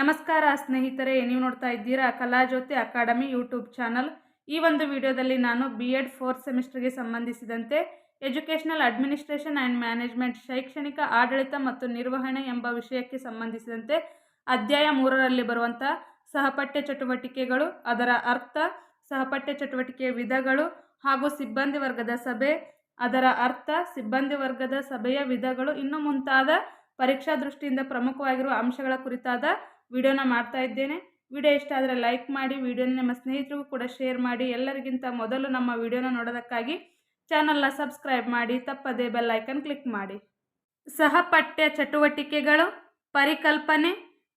ನಮಸ್ಕಾರ ಸ್ನೇಹಿತರೆ, ನೀವು ನೋಡ್ತಾ ಇದ್ದೀರಾ ಕಲಾಜ್ಯೋತಿ ಅಕಾಡೆಮಿ ಯೂಟ್ಯೂಬ್ ಚಾನಲ್. ಈ ಒಂದು ವಿಡಿಯೋದಲ್ಲಿ ನಾನು ಬಿ ಎಡ್ ಫೋರ್ತ್ ಸೆಮಿಸ್ಟರ್ಗೆ ಸಂಬಂಧಿಸಿದಂತೆ ಎಜುಕೇಷನಲ್ ಅಡ್ಮಿನಿಸ್ಟ್ರೇಷನ್ ಆ್ಯಂಡ್ ಮ್ಯಾನೇಜ್ಮೆಂಟ್ ಶೈಕ್ಷಣಿಕ, ಆಡಳಿತ ಮತ್ತು ನಿರ್ವಹಣೆ ಎಂಬ ವಿಷಯಕ್ಕೆ ಸಂಬಂಧಿಸಿದಂತೆ ಅಧ್ಯಾಯ ಮೂರರಲ್ಲಿ ಬರುವಂಥ ಸಹಪಠ್ಯ ಚಟುವಟಿಕೆಗಳು, ಅದರ ಅರ್ಥ, ಸಹಪಠ್ಯ ಚಟುವಟಿಕೆಯ ವಿಧಗಳು ಹಾಗೂ ಸಿಬ್ಬಂದಿ ವರ್ಗದ ಸಭೆ, ಅದರ ಅರ್ಥ, ಸಿಬ್ಬಂದಿ ವರ್ಗದ ಸಭೆಯ ವಿಧಗಳು, ಇನ್ನು ಮುಂತಾದ ಪರೀಕ್ಷಾ ದೃಷ್ಟಿಯಿಂದ ಪ್ರಮುಖವಾಗಿರುವ ಅಂಶಗಳ ಕುರಿತಾದ ವಿಡಿಯೋನ ಮಾಡ್ತಾ ಇದ್ದೇನೆ. ವಿಡಿಯೋ ಇಷ್ಟ ಆದರೆ ಲೈಕ್ ಮಾಡಿ, ವಿಡಿಯೋನ ನಿಮ್ಮ ಸ್ನೇಹಿತರಿಗೂ ಕೂಡ ಶೇರ್ ಮಾಡಿ, ಎಲ್ಲರಿಗಿಂತ ಮೊದಲು ನಮ್ಮ ವಿಡಿಯೋನ ನೋಡೋದಕ್ಕಾಗಿ ಚಾನಲ್ನ ಸಬ್ಸ್ಕ್ರೈಬ್ ಮಾಡಿ, ತಪ್ಪದೇ ಬೆಲ್ ಕ್ಲಿಕ್ ಮಾಡಿ. ಸಹಪಠ್ಯ ಚಟುವಟಿಕೆಗಳು, ಪರಿಕಲ್ಪನೆ,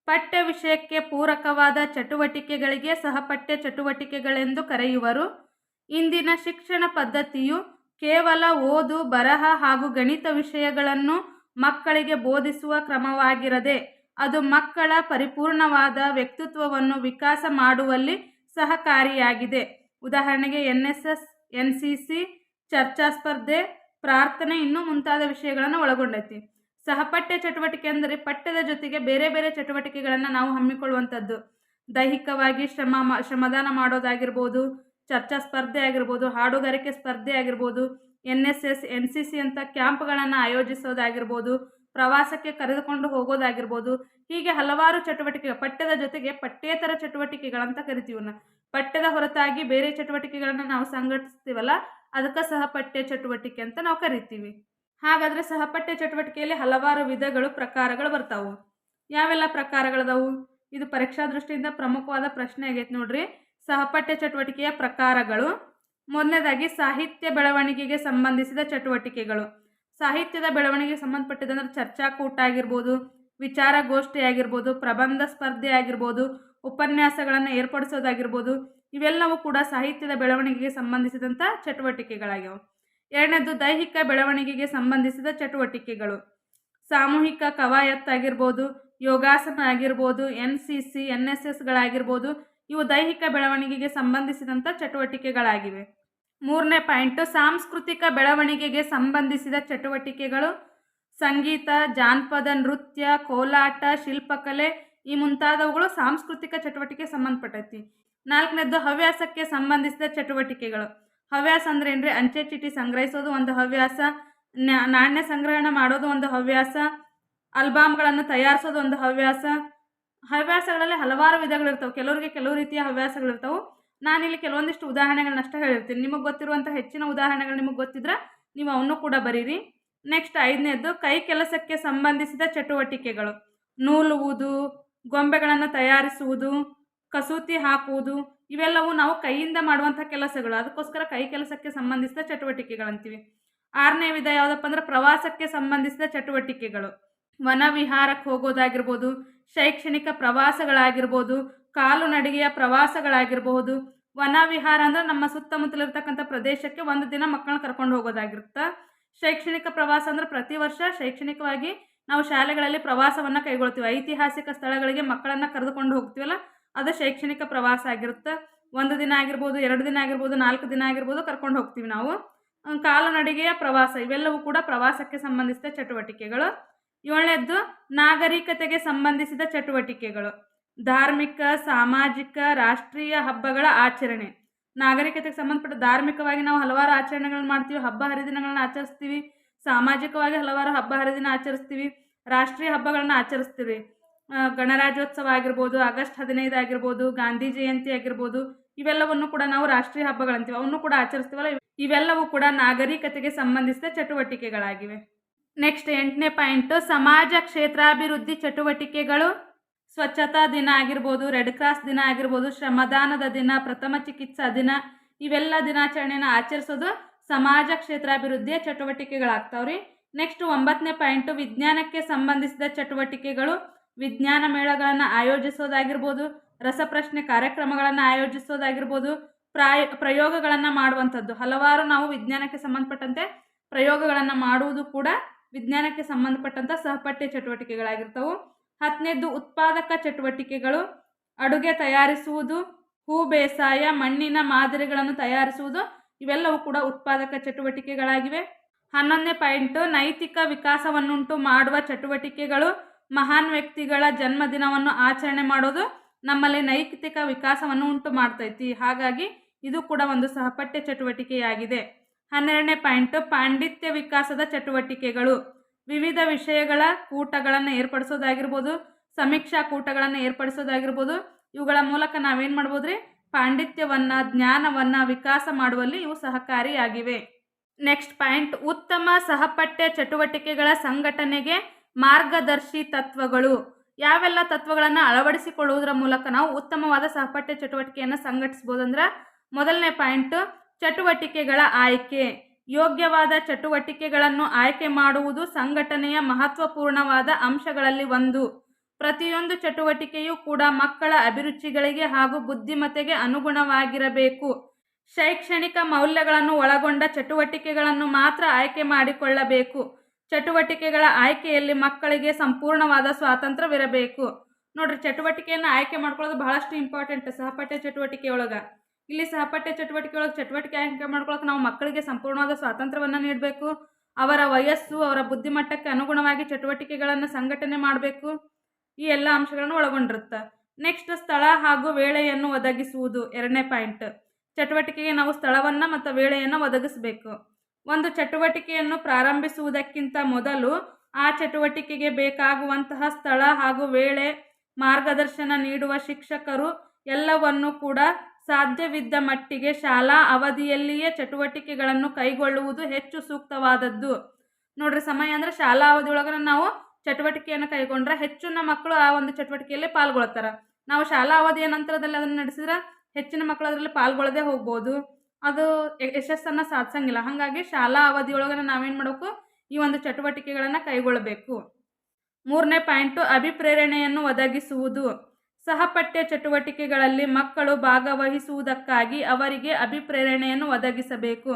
ಪಠ್ಯ ವಿಷಯಕ್ಕೆ ಪೂರಕವಾದ ಚಟುವಟಿಕೆಗಳಿಗೆ ಸಹಪಠ್ಯ ಚಟುವಟಿಕೆಗಳೆಂದು ಕರೆಯುವರು. ಇಂದಿನ ಶಿಕ್ಷಣ ಪದ್ಧತಿಯು ಕೇವಲ ಓದು, ಬರಹ ಹಾಗೂ ಗಣಿತ ವಿಷಯಗಳನ್ನು ಮಕ್ಕಳಿಗೆ ಬೋಧಿಸುವ ಕ್ರಮವಾಗಿರದೆ ಅದು ಮಕ್ಕಳ ಪರಿಪೂರ್ಣವಾದ ವ್ಯಕ್ತಿತ್ವವನ್ನು ವಿಕಾಸ ಮಾಡುವಲ್ಲಿ ಸಹಕಾರಿಯಾಗಿದೆ. ಉದಾಹರಣೆಗೆ N S S N C C ಚರ್ಚಾ ಸ್ಪರ್ಧೆ, ಪ್ರಾರ್ಥನೆ ಇನ್ನೂ ಮುಂತಾದ ವಿಷಯಗಳನ್ನು ಒಳಗೊಂಡೈತಿ. ಸಹಪಠ್ಯ ಚಟುವಟಿಕೆ ಅಂದರೆ ಪಠ್ಯದ ಜೊತೆಗೆ ಬೇರೆ ಬೇರೆ ಚಟುವಟಿಕೆಗಳನ್ನು ನಾವು ಹಮ್ಮಿಕೊಳ್ಳುವಂಥದ್ದು. ದೈಹಿಕವಾಗಿ ಶ್ರಮ ಶ್ರಮದಾನ ಮಾಡೋದಾಗಿರ್ಬೋದು, ಚರ್ಚಾ ಸ್ಪರ್ಧೆ ಆಗಿರ್ಬೋದು, ಹಾಡುಗಾರಿಕೆ ಸ್ಪರ್ಧೆ ಆಗಿರ್ಬೋದು N S S N C C ಅಂತ ಕ್ಯಾಂಪ್ಗಳನ್ನು ಆಯೋಜಿಸೋದಾಗಿರ್ಬೋದು ಪ್ರವಾಸಕ್ಕೆ ಕರೆದುಕೊಂಡು ಹೋಗೋದಾಗಿರ್ಬೋದು. ಹೀಗೆ ಹಲವಾರು ಚಟುವಟಿಕೆ, ಪಠ್ಯದ ಜೊತೆಗೆ ಪಠ್ಯೇತರ ಚಟುವಟಿಕೆಗಳಂತ ಕರಿತೀವನ್ನ ಪಠ್ಯದ ಹೊರತಾಗಿ ಬೇರೆ ಚಟುವಟಿಕೆಗಳನ್ನು ನಾವು ಸಂಘಟಿಸ್ತೀವಲ್ಲ, ಅದಕ್ಕೆ ಸಹಪಠ್ಯ ಚಟುವಟಿಕೆ ಅಂತ ನಾವು ಕರಿತೀವಿ. ಹಾಗಾದರೆ ಸಹಪಠ್ಯ ಚಟುವಟಿಕೆಯಲ್ಲಿ ಹಲವಾರು ವಿಧಗಳು, ಪ್ರಕಾರಗಳು ಬರ್ತಾವು. ಯಾವೆಲ್ಲ ಪ್ರಕಾರಗಳದಾವು ಇದು ಪರೀಕ್ಷಾ ದೃಷ್ಟಿಯಿಂದ ಪ್ರಮುಖವಾದ ಪ್ರಶ್ನೆ ಆಗೈತೆ ನೋಡ್ರಿ. ಸಹಪಠ್ಯ ಚಟುವಟಿಕೆಯ ಪ್ರಕಾರಗಳು. ಮೊದಲನೇದಾಗಿ ಸಾಹಿತ್ಯ ಬೆಳವಣಿಗೆಗೆ ಸಂಬಂಧಿಸಿದ ಚಟುವಟಿಕೆಗಳು. ಸಾಹಿತ್ಯದ ಬೆಳವಣಿಗೆಗೆ ಸಂಬಂಧಪಟ್ಟಿದ್ದಂದ್ರೆ ಚರ್ಚಾಕೂಟ ಆಗಿರ್ಬೋದು ವಿಚಾರಗೋಷ್ಠಿ ಆಗಿರ್ಬೋದು ಪ್ರಬಂಧ ಸ್ಪರ್ಧೆ ಆಗಿರ್ಬೋದು ಉಪನ್ಯಾಸಗಳನ್ನು ಏರ್ಪಡಿಸೋದಾಗಿರ್ಬೋದು, ಇವೆಲ್ಲವೂ ಕೂಡ ಸಾಹಿತ್ಯದ ಬೆಳವಣಿಗೆಗೆ ಸಂಬಂಧಿಸಿದಂಥ ಚಟುವಟಿಕೆಗಳಾಗಿವೆ ಎರಡನೇದು ದೈಹಿಕ ಬೆಳವಣಿಗೆಗೆ ಸಂಬಂಧಿಸಿದ ಚಟುವಟಿಕೆಗಳು. ಸಾಮೂಹಿಕ ಕವಾಯತ್ತಾಗಿರ್ಬೋದು, ಯೋಗಾಸನ ಆಗಿರ್ಬೋದು, N C C, N S ಎಸ್ಗಳಾಗಿರ್ಬೋದು, ಇವು ದೈಹಿಕ ಬೆಳವಣಿಗೆಗೆ ಸಂಬಂಧಿಸಿದಂಥ ಚಟುವಟಿಕೆಗಳಾಗಿವೆ. ಮೂರನೇ ಪಾಯಿಂಟು, ಸಾಂಸ್ಕೃತಿಕ ಬೆಳವಣಿಗೆಗೆ ಸಂಬಂಧಿಸಿದ ಚಟುವಟಿಕೆಗಳು. ಸಂಗೀತ, ಜಾನಪದ, ನೃತ್ಯ, ಕೋಲಾಟ, ಶಿಲ್ಪಕಲೆ ಈ ಮುಂತಾದವುಗಳು ಸಾಂಸ್ಕೃತಿಕ ಚಟುವಟಿಕೆ ಸಂಬಂಧಪಟ್ಟೈತಿ. ನಾಲ್ಕನೇದ್ದು, ಹವ್ಯಾಸಕ್ಕೆ ಸಂಬಂಧಿಸಿದ ಚಟುವಟಿಕೆಗಳು. ಹವ್ಯಾಸ ಅಂದ್ರೆ ಏನ್ರಿ? ಅಂಚೆ ಚೀಟಿ ಸಂಗ್ರಹಿಸೋದು ಒಂದು ಹವ್ಯಾಸ ನಾಣ್ಯ ಸಂಗ್ರಹಣ ಮಾಡೋದು ಒಂದು ಹವ್ಯಾಸ, ಅಲ್ಬಾಮ್ಗಳನ್ನು ತಯಾರಿಸೋದು ಒಂದು ಹವ್ಯಾಸ. ಹವ್ಯಾಸಗಳಲ್ಲಿ ಹಲವಾರು ವಿಧಗಳಿರ್ತವೆ. ಕೆಲವರಿಗೆ ಕೆಲವು ರೀತಿಯ ಹವ್ಯಾಸಗಳಿರ್ತವೆ. ನಾನಿಲ್ಲಿ ಕೆಲವೊಂದಿಷ್ಟು ಉದಾಹರಣೆಗಳನ್ನಷ್ಟೇ ಹೇಳಿರ್ತೀನಿ. ನಿಮಗೆ ಗೊತ್ತಿರುವಂಥ ಹೆಚ್ಚಿನ ಉದಾಹರಣೆಗಳು ನಿಮಗೆ ಗೊತ್ತಿದ್ರೆ ನೀವು ಅವನ್ನೂ ಕೂಡ ಬರೀರಿ. ನೆಕ್ಸ್ಟ್ ಐದನೇದ್ದು ಕೈ ಕೆಲಸಕ್ಕೆ ಸಂಬಂಧಿಸಿದ ಚಟುವಟಿಕೆಗಳು. ನೂಲುವುದು ಗೊಂಬೆಗಳನ್ನು ತಯಾರಿಸುವುದು, ಕಸೂತಿ ಹಾಕುವುದು, ಇವೆಲ್ಲವೂ ನಾವು ಕೈಯಿಂದ ಮಾಡುವಂಥ ಕೆಲಸಗಳು. ಅದಕ್ಕೋಸ್ಕರ ಕೈ ಕೆಲಸಕ್ಕೆ ಸಂಬಂಧಿಸಿದ ಚಟುವಟಿಕೆಗಳಂತೀವಿ. ಆರನೇ ವಿಧ ಯಾವುದಪ್ಪ ಅಂದ್ರೆ ಪ್ರವಾಸಕ್ಕೆ ಸಂಬಂಧಿಸಿದ ಚಟುವಟಿಕೆಗಳು. ವನ ವಿಹಾರಕ್ಕೆ ಹೋಗೋದಾಗಿರ್ಬೋದು, ಶೈಕ್ಷಣಿಕ ಪ್ರವಾಸಗಳಾಗಿರ್ಬೋದು ಕಾಲು ನಡಿಗೆಯ ಪ್ರವಾಸಗಳಾಗಿರಬಹುದು. ವನ ವಿಹಾರ ಅಂದ್ರೆ ನಮ್ಮ ಸುತ್ತಮುತ್ತಲಿರ್ತಕ್ಕಂಥ ಪ್ರದೇಶಕ್ಕೆ ಒಂದು ದಿನ ಮಕ್ಕಳನ್ನ ಕರ್ಕೊಂಡು ಹೋಗೋದಾಗಿರುತ್ತೆ? ಶೈಕ್ಷಣಿಕ ಪ್ರವಾಸ ಅಂದ್ರೆ ಪ್ರತಿ ವರ್ಷ ಶೈಕ್ಷಣಿಕವಾಗಿ ನಾವು ಶಾಲೆಗಳಲ್ಲಿ ಪ್ರವಾಸವನ್ನು ಕೈಗೊಳ್ತೀವಿ. ಐತಿಹಾಸಿಕ ಸ್ಥಳಗಳಿಗೆ ಮಕ್ಕಳನ್ನು ಕರೆದುಕೊಂಡು ಹೋಗ್ತೀವಲ್ಲ, ಅದು ಶೈಕ್ಷಣಿಕ ಪ್ರವಾಸ ಆಗಿರುತ್ತೆ? ಒಂದು ದಿನ ಆಗಿರ್ಬೋದು, ಎರಡು ದಿನ ಆಗಿರ್ಬೋದು, ನಾಲ್ಕು ದಿನ ಆಗಿರ್ಬೋದು ಕರ್ಕೊಂಡು ಹೋಗ್ತೀವಿ ನಾವು. ಕಾಲುನಡಿಗೆಯ ಪ್ರವಾಸ, ಇವೆಲ್ಲವೂ ಕೂಡ ಪ್ರವಾಸಕ್ಕೆ ಸಂಬಂಧಿಸಿದ ಚಟುವಟಿಕೆಗಳು. ಏಳನೇದ್ದು, ನಾಗರಿಕತೆಗೆ ಸಂಬಂಧಿಸಿದ ಚಟುವಟಿಕೆಗಳು. ಧಾರ್ಮಿಕ, ಸಾಮಾಜಿಕ, ರಾಷ್ಟ್ರೀಯ ಹಬ್ಬಗಳ ಆಚರಣೆ. ನಾಗರಿಕತೆಗೆ ಸಂಬಂಧಪಟ್ಟ ಧಾರ್ಮಿಕವಾಗಿ ನಾವು ಹಲವಾರು ಆಚರಣೆಗಳನ್ನ ಮಾಡ್ತೀವಿ. ಹಬ್ಬ ಹರಿದಿನಗಳನ್ನ ಆಚರಿಸ್ತೀವಿ. ಸಾಮಾಜಿಕವಾಗಿ ಹಲವಾರು ಹಬ್ಬ ಹರಿದಿನ ಆಚರಿಸ್ತೀವಿ. ರಾಷ್ಟ್ರೀಯ ಹಬ್ಬಗಳನ್ನ ಆಚರಿಸ್ತೀವಿ. ಗಣರಾಜ್ಯೋತ್ಸವ ಆಗಿರ್ಬೋದು, ಆಗಸ್ಟ್ ಹದಿನೈದು ಆಗಿರ್ಬೋದು, ಗಾಂಧಿ ಜಯಂತಿ ಆಗಿರ್ಬೋದು, ಇವೆಲ್ಲವನ್ನು ಕೂಡ ನಾವು ರಾಷ್ಟ್ರೀಯ ಹಬ್ಬಗಳಂತೀವಿ. ಅವನ್ನು ಕೂಡ ಆಚರಿಸ್ತೀವಲ್ಲ ಇವೆಲ್ಲವೂ ಕೂಡ ನಾಗರಿಕತೆಗೆ ಸಂಬಂಧಿಸಿದ ಚಟುವಟಿಕೆಗಳಾಗಿವೆ. ನೆಕ್ಸ್ಟ್ ಎಂಟನೇ ಪಾಯಿಂಟ್, ಸಮಾಜ ಕ್ಷೇತ್ರಾಭಿವೃದ್ಧಿ ಚಟುವಟಿಕೆಗಳು. ಸ್ವಚ್ಛತಾ ದಿನ ಆಗಿರ್ಬೋದು ರೆಡ್ ಕ್ರಾಸ್ ದಿನ ಆಗಿರ್ಬೋದು, ಶ್ರಮದಾನದ ದಿನ, ಪ್ರಥಮ ಚಿಕಿತ್ಸಾ ದಿನ, ಇವೆಲ್ಲ ದಿನಾಚರಣೆನ ಆಚರಿಸೋದು ಸಮಾಜ ಕ್ಷೇತ್ರಾಭಿವೃದ್ಧಿಯ ಚಟುವಟಿಕೆಗಳಾಗ್ತಾವ್ರಿ. ನೆಕ್ಸ್ಟ್ ಒಂಬತ್ತನೇ ಪಾಯಿಂಟು, ವಿಜ್ಞಾನಕ್ಕೆ ಸಂಬಂಧಿಸಿದ ಚಟುವಟಿಕೆಗಳು, ವಿಜ್ಞಾನ ಮೇಳಗಳನ್ನು ಆಯೋಜಿಸೋದಾಗಿರ್ಬೋದು, ರಸಪ್ರಶ್ನೆ ಕಾರ್ಯಕ್ರಮಗಳನ್ನು ಆಯೋಜಿಸೋದಾಗಿರ್ಬೋದು, ಪ್ರಾಯ, ಪ್ರಯೋಗಗಳನ್ನು ಮಾಡುವಂಥದ್ದು. ಹಲವಾರು ನಾವು ವಿಜ್ಞಾನಕ್ಕೆ ಸಂಬಂಧಪಟ್ಟಂತೆ ಪ್ರಯೋಗಗಳನ್ನು ಮಾಡುವುದು ಕೂಡ ವಿಜ್ಞಾನಕ್ಕೆ ಸಂಬಂಧಪಟ್ಟಂಥ ಸಹಪಠ್ಯ ಚಟುವಟಿಕೆಗಳಾಗಿರ್ತವೆ. ಹತ್ತನೇದ್ದು ಉತ್ಪಾದಕ ಚಟುವಟಿಕೆಗಳು, ಅಡುಗೆ ತಯಾರಿಸುವುದು, ಹೂ ಬೇಸಾಯ, ಮಣ್ಣಿನ ಮಾದರಿಗಳನ್ನು ತಯಾರಿಸುವುದು, ಇವೆಲ್ಲವೂ ಕೂಡ ಉತ್ಪಾದಕ ಚಟುವಟಿಕೆಗಳಾಗಿವೆ. ಹನ್ನೊಂದನೇ ಪಾಯಿಂಟು, ನೈತಿಕ ವಿಕಾಸವನ್ನುಂಟು ಮಾಡುವ ಚಟುವಟಿಕೆಗಳು, ಮಹಾನ್ ವ್ಯಕ್ತಿಗಳ ಜನ್ಮದಿನವನ್ನು ಆಚರಣೆ ಮಾಡೋದು ನಮ್ಮಲ್ಲಿ ನೈತಿಕ ವಿಕಾಸವನ್ನು ಉಂಟು ಮಾಡ್ತೈತಿ. ಹಾಗಾಗಿ ಇದು ಕೂಡ ಒಂದು ಸಹಪಠ್ಯ ಚಟುವಟಿಕೆಯಾಗಿದೆ. ಹನ್ನೆರಡನೇ ಪಾಯಿಂಟು, ಪಾಂಡಿತ್ಯ ವಿಕಾಸದ ಚಟುವಟಿಕೆಗಳು. ವಿವಿಧ ವಿಷಯಗಳ ಕೂಟಗಳನ್ನು ಏರ್ಪಡಿಸೋದಾಗಿರ್ಬೋದು, ಸಮೀಕ್ಷಾ ಕೂಟಗಳನ್ನು ಏರ್ಪಡಿಸೋದಾಗಿರ್ಬೋದು, ಇವುಗಳ ಮೂಲಕ ನಾವೇನು ಮಾಡ್ಬೋದು ರೀ ಪಾಂಡಿತ್ಯವನ್ನು, ಜ್ಞಾನವನ್ನು ವಿಕಾಸ ಮಾಡುವಲ್ಲಿ ಇವು ಸಹಕಾರಿಯಾಗಿವೆ. ನೆಕ್ಸ್ಟ್ ಪಾಯಿಂಟ್, ಉತ್ತಮ ಸಹಪಠ್ಯ ಚಟುವಟಿಕೆಗಳ ಸಂಘಟನೆಗೆ ಮಾರ್ಗದರ್ಶಿ ತತ್ವಗಳು. ಯಾವೆಲ್ಲ ತತ್ವಗಳನ್ನು ಅಳವಡಿಸಿಕೊಳ್ಳುವುದರ ಮೂಲಕ ನಾವು ಉತ್ತಮವಾದ ಸಹಪಠ್ಯ ಚಟುವಟಿಕೆಯನ್ನು ಸಂಘಟಿಸ್ಬೋದು ಅಂದ್ರೆ ಮೊದಲನೇ ಪಾಯಿಂಟ್, ಚಟುವಟಿಕೆಗಳ ಆಯ್ಕೆ. ಯೋಗ್ಯವಾದ ಚಟುವಟಿಕೆಗಳನ್ನು ಆಯ್ಕೆ ಮಾಡುವುದು ಸಂಘಟನೆಯ ಮಹತ್ವಪೂರ್ಣವಾದ ಅಂಶಗಳಲ್ಲಿ ಒಂದು. ಪ್ರತಿಯೊಂದು ಚಟುವಟಿಕೆಯೂ ಕೂಡ ಮಕ್ಕಳ ಅಭಿರುಚಿಗಳಿಗೆ ಹಾಗೂ ಬುದ್ಧಿಮತ್ತೆಗೆ ಅನುಗುಣವಾಗಿರಬೇಕು. ಶೈಕ್ಷಣಿಕ ಮೌಲ್ಯಗಳನ್ನು ಒಳಗೊಂಡ ಚಟುವಟಿಕೆಗಳನ್ನು ಮಾತ್ರ ಆಯ್ಕೆ ಮಾಡಿಕೊಳ್ಳಬೇಕು. ಚಟುವಟಿಕೆಗಳ ಆಯ್ಕೆಯಲ್ಲಿ ಮಕ್ಕಳಿಗೆ ಸಂಪೂರ್ಣವಾದ ಸ್ವಾತಂತ್ರ್ಯವಿರಬೇಕು. ನೋಡ್ರಿ, ಚಟುವಟಿಕೆಯನ್ನು ಆಯ್ಕೆ ಮಾಡ್ಕೊಳ್ಳೋದು ಬಹಳಷ್ಟು ಇಂಪಾರ್ಟೆಂಟ್ ಸಹಪಠ್ಯ ಚಟುವಟಿಕೆ ಇಲ್ಲಿ ಸಹಪಠ್ಯ ಚಟುವಟಿಕೆ ಒಳಗೆ ಚಟುವಟಿಕೆ ಆಯ್ಕೆ ಮಾಡ್ಕೊಳಕ್ಕೆ ನಾವು ಮಕ್ಕಳಿಗೆ ಸಂಪೂರ್ಣವಾದ ಸ್ವಾತಂತ್ರ್ಯವನ್ನು ನೀಡಬೇಕು. ಅವರ ವಯಸ್ಸು, ಅವರ ಬುದ್ಧಿಮಟ್ಟಕ್ಕೆ ಅನುಗುಣವಾಗಿ ಚಟುವಟಿಕೆಗಳನ್ನು ಸಂಘಟನೆ ಮಾಡಬೇಕು. ಈ ಎಲ್ಲ ಅಂಶಗಳನ್ನು ಒಳಗೊಂಡಿರುತ್ತೆ. ನೆಕ್ಸ್ಟ್ ಸ್ಥಳ ಹಾಗೂ ವೇಳೆಯನ್ನು ಒದಗಿಸುವುದು ಎರಡನೇ ಪಾಯಿಂಟ್ ಚಟುವಟಿಕೆಗೆ ನಾವು ಸ್ಥಳವನ್ನು ಮತ್ತು ವೇಳೆಯನ್ನು ಒದಗಿಸಬೇಕು. ಒಂದು ಚಟುವಟಿಕೆಯನ್ನು ಪ್ರಾರಂಭಿಸುವುದಕ್ಕಿಂತ ಮೊದಲು ಆ ಚಟುವಟಿಕೆಗೆ ಬೇಕಾಗುವಂತಹ ಸ್ಥಳ ಹಾಗೂ ವೇಳೆ ಮಾರ್ಗದರ್ಶನ ನೀಡುವ ಶಿಕ್ಷಕರು ಎಲ್ಲವನ್ನು ಕೂಡ ಸಾಧ್ಯವಿದ್ದ ಮಟ್ಟಿಗೆ ಶಾಲಾ ಅವಧಿಯಲ್ಲಿಯೇ ಚಟುವಟಿಕೆಗಳನ್ನು ಕೈಗೊಳ್ಳುವುದು ಹೆಚ್ಚು ಸೂಕ್ತವಾದದ್ದು. ನೋಡ್ರಿ, ಸಮಯ ಅಂದರೆ ಶಾಲಾ ಅವಧಿ ಒಳಗನೆ ನಾವು ಚಟುವಟಿಕೆಯನ್ನು ಕೈಗೊಂಡ್ರೆ ಹೆಚ್ಚಿನ ಮಕ್ಕಳು ಆ ಒಂದು ಚಟುವಟಿಕೆಯಲ್ಲಿ ಪಾಲ್ಗೊಳ್ತಾರೆ. ನಾವು ಶಾಲಾ ಅವಧಿಯ ನಂತರದಲ್ಲಿ ಅದನ್ನು ನಡೆಸಿದ್ರೆ ಹೆಚ್ಚಿನ ಮಕ್ಕಳು ಅದರಲ್ಲಿ ಪಾಲ್ಗೊಳ್ಳದೆ ಹೋಗ್ಬೋದು. ಅದು ಯಶಸ್ಸನ್ನು ಸಾಧಿಸಂಗಿಲ್ಲ. ಹಾಗಾಗಿ ಶಾಲಾ ಅವಧಿಯೊಳಗನ ನಾವೇನು ಮಾಡಬೇಕು? ಈ ಒಂದು ಚಟುವಟಿಕೆಗಳನ್ನು ಕೈಗೊಳ್ಳಬೇಕು. ಮೂರನೇ ಪಾಯಿಂಟು, ಅಭಿಪ್ರೇರಣೆಯನ್ನು ಒದಗಿಸುವುದು. ಸಹಪಠ್ಯ ಚಟುವಟಿಕೆಗಳಲ್ಲಿ ಮಕ್ಕಳು ಭಾಗವಹಿಸುವುದಕ್ಕಾಗಿ ಅವರಿಗೆ ಅಭಿಪ್ರೇರಣೆಯನ್ನು ಒದಗಿಸಬೇಕು.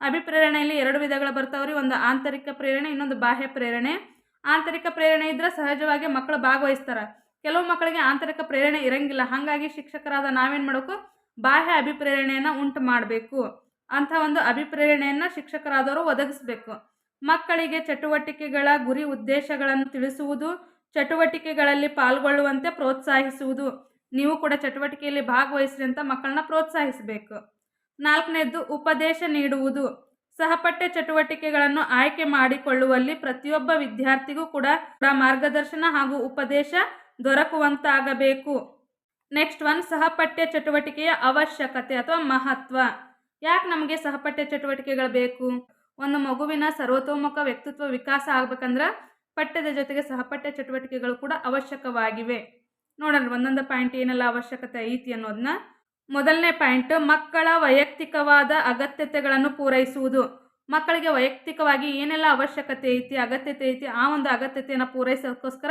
ಅಭಿಪ್ರೇರಣೆಯಲ್ಲಿ ಎರಡು ವಿಧಗಳು ಬರ್ತಾವ್ರಿ. ಒಂದು ಆಂತರಿಕ ಪ್ರೇರಣೆ, ಇನ್ನೊಂದು ಬಾಹ್ಯ ಪ್ರೇರಣೆ. ಆಂತರಿಕ ಪ್ರೇರಣೆ ಇದ್ರೆ ಸಹಜವಾಗಿ ಮಕ್ಕಳು ಭಾಗವಹಿಸ್ತಾರೆ. ಕೆಲವು ಮಕ್ಕಳಿಗೆ ಆಂತರಿಕ ಪ್ರೇರಣೆ ಇರಂಗಿಲ್ಲ. ಹಾಗಾಗಿ ಶಿಕ್ಷಕರಾದ ನಾವೇನು ಮಾಡಬೇಕು? ಬಾಹ್ಯ ಅಭಿಪ್ರೇರಣೆಯನ್ನು ಉಂಟು ಮಾಡಬೇಕು. ಅಂಥ ಒಂದು ಅಭಿಪ್ರೇರಣೆಯನ್ನು ಶಿಕ್ಷಕರಾದವರು ಒದಗಿಸಬೇಕು. ಮಕ್ಕಳಿಗೆ ಚಟುವಟಿಕೆಗಳ ಗುರಿ ಉದ್ದೇಶಗಳನ್ನು ತಿಳಿಸುವುದು ಚಟುವಟಿಕೆಗಳಲ್ಲಿ ಪಾಲ್ಗೊಳ್ಳುವಂತೆ ಪ್ರೋತ್ಸಾಹಿಸುವುದು. ನೀವು ಕೂಡ ಚಟುವಟಿಕೆಯಲ್ಲಿ ಭಾಗವಹಿಸ್ರಿ ಅಂತ ಮಕ್ಕಳನ್ನ ಪ್ರೋತ್ಸಾಹಿಸಬೇಕು. ನಾಲ್ಕನೇದ್ದು ಉಪದೇಶ ನೀಡುವುದು. ಸಹಪಠ್ಯ ಚಟುವಟಿಕೆಗಳನ್ನು ಆಯ್ಕೆ ಮಾಡಿಕೊಳ್ಳುವಲ್ಲಿ ಪ್ರತಿಯೊಬ್ಬ ವಿದ್ಯಾರ್ಥಿಗೂ ಕೂಡ ಕೂಡ ಮಾರ್ಗದರ್ಶನ ಹಾಗೂ ಉಪದೇಶ ದೊರಕುವಂತಾಗಬೇಕು. ನೆಕ್ಸ್ಟ್ ಒನ್, ಸಹಪಠ್ಯ ಚಟುವಟಿಕೆಯ ಅವಶ್ಯಕತೆ ಅಥವಾ ಮಹತ್ವ. ಯಾಕೆ ನಮಗೆ ಸಹಪಠ್ಯ ಚಟುವಟಿಕೆಗಳು ಬೇಕು? ಒಂದು ಮಗುವಿನ ಸರ್ವತೋಮುಖ ವ್ಯಕ್ತಿತ್ವ ವಿಕಾಸ ಆಗ್ಬೇಕಂದ್ರೆ ಪಠ್ಯದ ಜೊತೆಗೆ ಸಹಪಠ್ಯ ಚಟುವಟಿಕೆಗಳು ಕೂಡ ಅವಶ್ಯಕವಾಗಿವೆ. ನೋಡೋಣ, ಒಂದೊಂದು ಪಾಯಿಂಟ್ ಏನೆಲ್ಲ ಅವಶ್ಯಕತೆ ಐತಿ ಅನ್ನೋದನ್ನ ಮೊದಲನೇ ಪಾಯಿಂಟ್ ಮಕ್ಕಳ ವೈಯಕ್ತಿಕವಾದ ಅಗತ್ಯತೆಗಳನ್ನು ಪೂರೈಸುವುದು. ಮಕ್ಕಳಿಗೆ ವೈಯಕ್ತಿಕವಾಗಿ ಏನೆಲ್ಲ ಅವಶ್ಯಕತೆ ಐತಿ, ಅಗತ್ಯತೆ ಐತಿ, ಆ ಒಂದು ಅಗತ್ಯತೆಯನ್ನು ಪೂರೈಸೋಕ್ಕೋಸ್ಕರ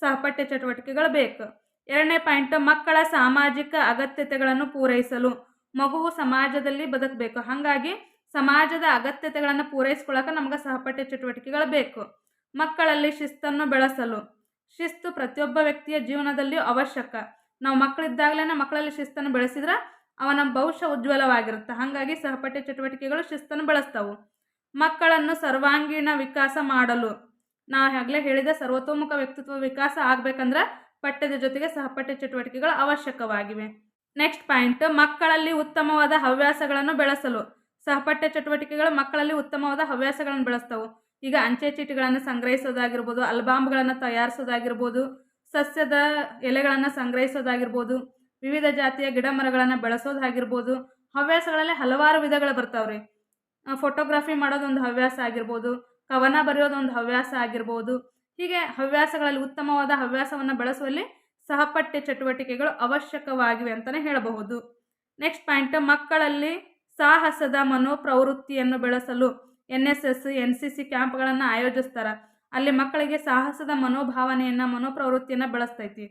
ಸಹಪಠ್ಯ ಚಟುವಟಿಕೆಗಳು ಬೇಕು. ಎರಡನೇ ಪಾಯಿಂಟ್ ಮಕ್ಕಳ ಸಾಮಾಜಿಕ ಅಗತ್ಯತೆಗಳನ್ನು ಪೂರೈಸಲು. ಮಗುವು ಸಮಾಜದಲ್ಲಿ ಬದುಕಬೇಕು. ಹಾಗಾಗಿ ಸಮಾಜದ ಅಗತ್ಯತೆಗಳನ್ನು ಪೂರೈಸ್ಕೊಳ್ಳೋಕೆ ನಮಗೆ ಸಹಪಠ್ಯ ಚಟುವಟಿಕೆಗಳು ಬೇಕು. ಮಕ್ಕಳಲ್ಲಿ ಶಿಸ್ತನ್ನು ಬೆಳೆಸಲು. ಶಿಸ್ತು ಪ್ರತಿಯೊಬ್ಬ ವ್ಯಕ್ತಿಯ ಜೀವನದಲ್ಲಿಯೂ ಅವಶ್ಯಕ. ನಾವು ಮಕ್ಕಳಿದ್ದಾಗಲೇ ಮಕ್ಕಳಲ್ಲಿ ಶಿಸ್ತನ್ನು ಬೆಳೆಸಿದ್ರೆ ಅವನ ಭವಿಷ್ಯ ಉಜ್ವಲವಾಗಿರುತ್ತೆ. ಹಾಗಾಗಿ ಸಹಪಠ್ಯ ಚಟುವಟಿಕೆಗಳು ಶಿಸ್ತನ್ನು ಬೆಳೆಸ್ತವು. ಮಕ್ಕಳನ್ನು ಸರ್ವಾಂಗೀಣ ವಿಕಾಸ ಮಾಡಲು. ನಾವು ಆಗಲೇ ಹೇಳಿದ, ಸರ್ವತೋಮುಖ ವ್ಯಕ್ತಿತ್ವ ವಿಕಾಸ ಆಗಬೇಕಂದ್ರೆ ಪಠ್ಯದ ಜೊತೆಗೆ ಸಹಪಠ್ಯ ಚಟುವಟಿಕೆಗಳು ಅವಶ್ಯಕವಾಗಿವೆ. ನೆಕ್ಸ್ಟ್ ಪಾಯಿಂಟ್, ಮಕ್ಕಳಲ್ಲಿ ಉತ್ತಮವಾದ ಹವ್ಯಾಸಗಳನ್ನು ಬೆಳೆಸಲು. ಸಹಪಠ್ಯ ಚಟುವಟಿಕೆಗಳು ಮಕ್ಕಳಲ್ಲಿ ಉತ್ತಮವಾದ ಹವ್ಯಾಸಗಳನ್ನು ಬೆಳೆಸ್ತವು. ಈಗ ಅಂಚೆ ಚೀಟಿಗಳನ್ನು ಸಂಗ್ರಹಿಸೋದಾಗಿರ್ಬೋದು ಅಲ್ಬಾಮ್ಗಳನ್ನು ತಯಾರಿಸೋದಾಗಿರ್ಬೋದು, ಸಸ್ಯದ ಎಲೆಗಳನ್ನು ಸಂಗ್ರಹಿಸೋದಾಗಿರ್ಬೋದು, ವಿವಿಧ ಜಾತಿಯ ಗಿಡ ಮರಗಳನ್ನು ಬೆಳೆಸೋದಾಗಿರ್ಬೋದು, ಹವ್ಯಾಸಗಳಲ್ಲಿ ಹಲವಾರು ವಿಧಗಳು ಬರ್ತಾವ್ರಿ. ಫೋಟೋಗ್ರಫಿ ಮಾಡೋದೊಂದು ಹವ್ಯಾಸ ಆಗಿರ್ಬೋದು, ಕವನ ಬರೆಯೋದೊಂದು ಹವ್ಯಾಸ ಆಗಿರ್ಬೋದು, ಹೀಗೆ ಹವ್ಯಾಸಗಳಲ್ಲಿ ಉತ್ತಮವಾದ ಹವ್ಯಾಸವನ್ನು ಬೆಳೆಸುವಲ್ಲಿ ಸಹಪಠ್ಯ ಚಟುವಟಿಕೆಗಳು ಅವಶ್ಯಕವಾಗಿವೆ ಅಂತಲೇ ಹೇಳಬಹುದು. ನೆಕ್ಸ್ಟ್ ಪಾಯಿಂಟ್ ಮಕ್ಕಳಲ್ಲಿ ಸಾಹಸದ ಮನೋಪ್ರವೃತ್ತಿಯನ್ನು ಬೆಳೆಸಲು N S S N C C ಕ್ಯಾಂಪ್ಗಳನ್ನು ಆಯೋಜಿಸ್ತಾರೆ. ಅಲ್ಲಿ ಮಕ್ಕಳಿಗೆ ಸಾಹಸದ ಮನೋಭಾವನೆಯನ್ನು, ಮನೋಪ್ರವೃತ್ತಿಯನ್ನು ಬೆಳೆಸ್ತೈತಿ.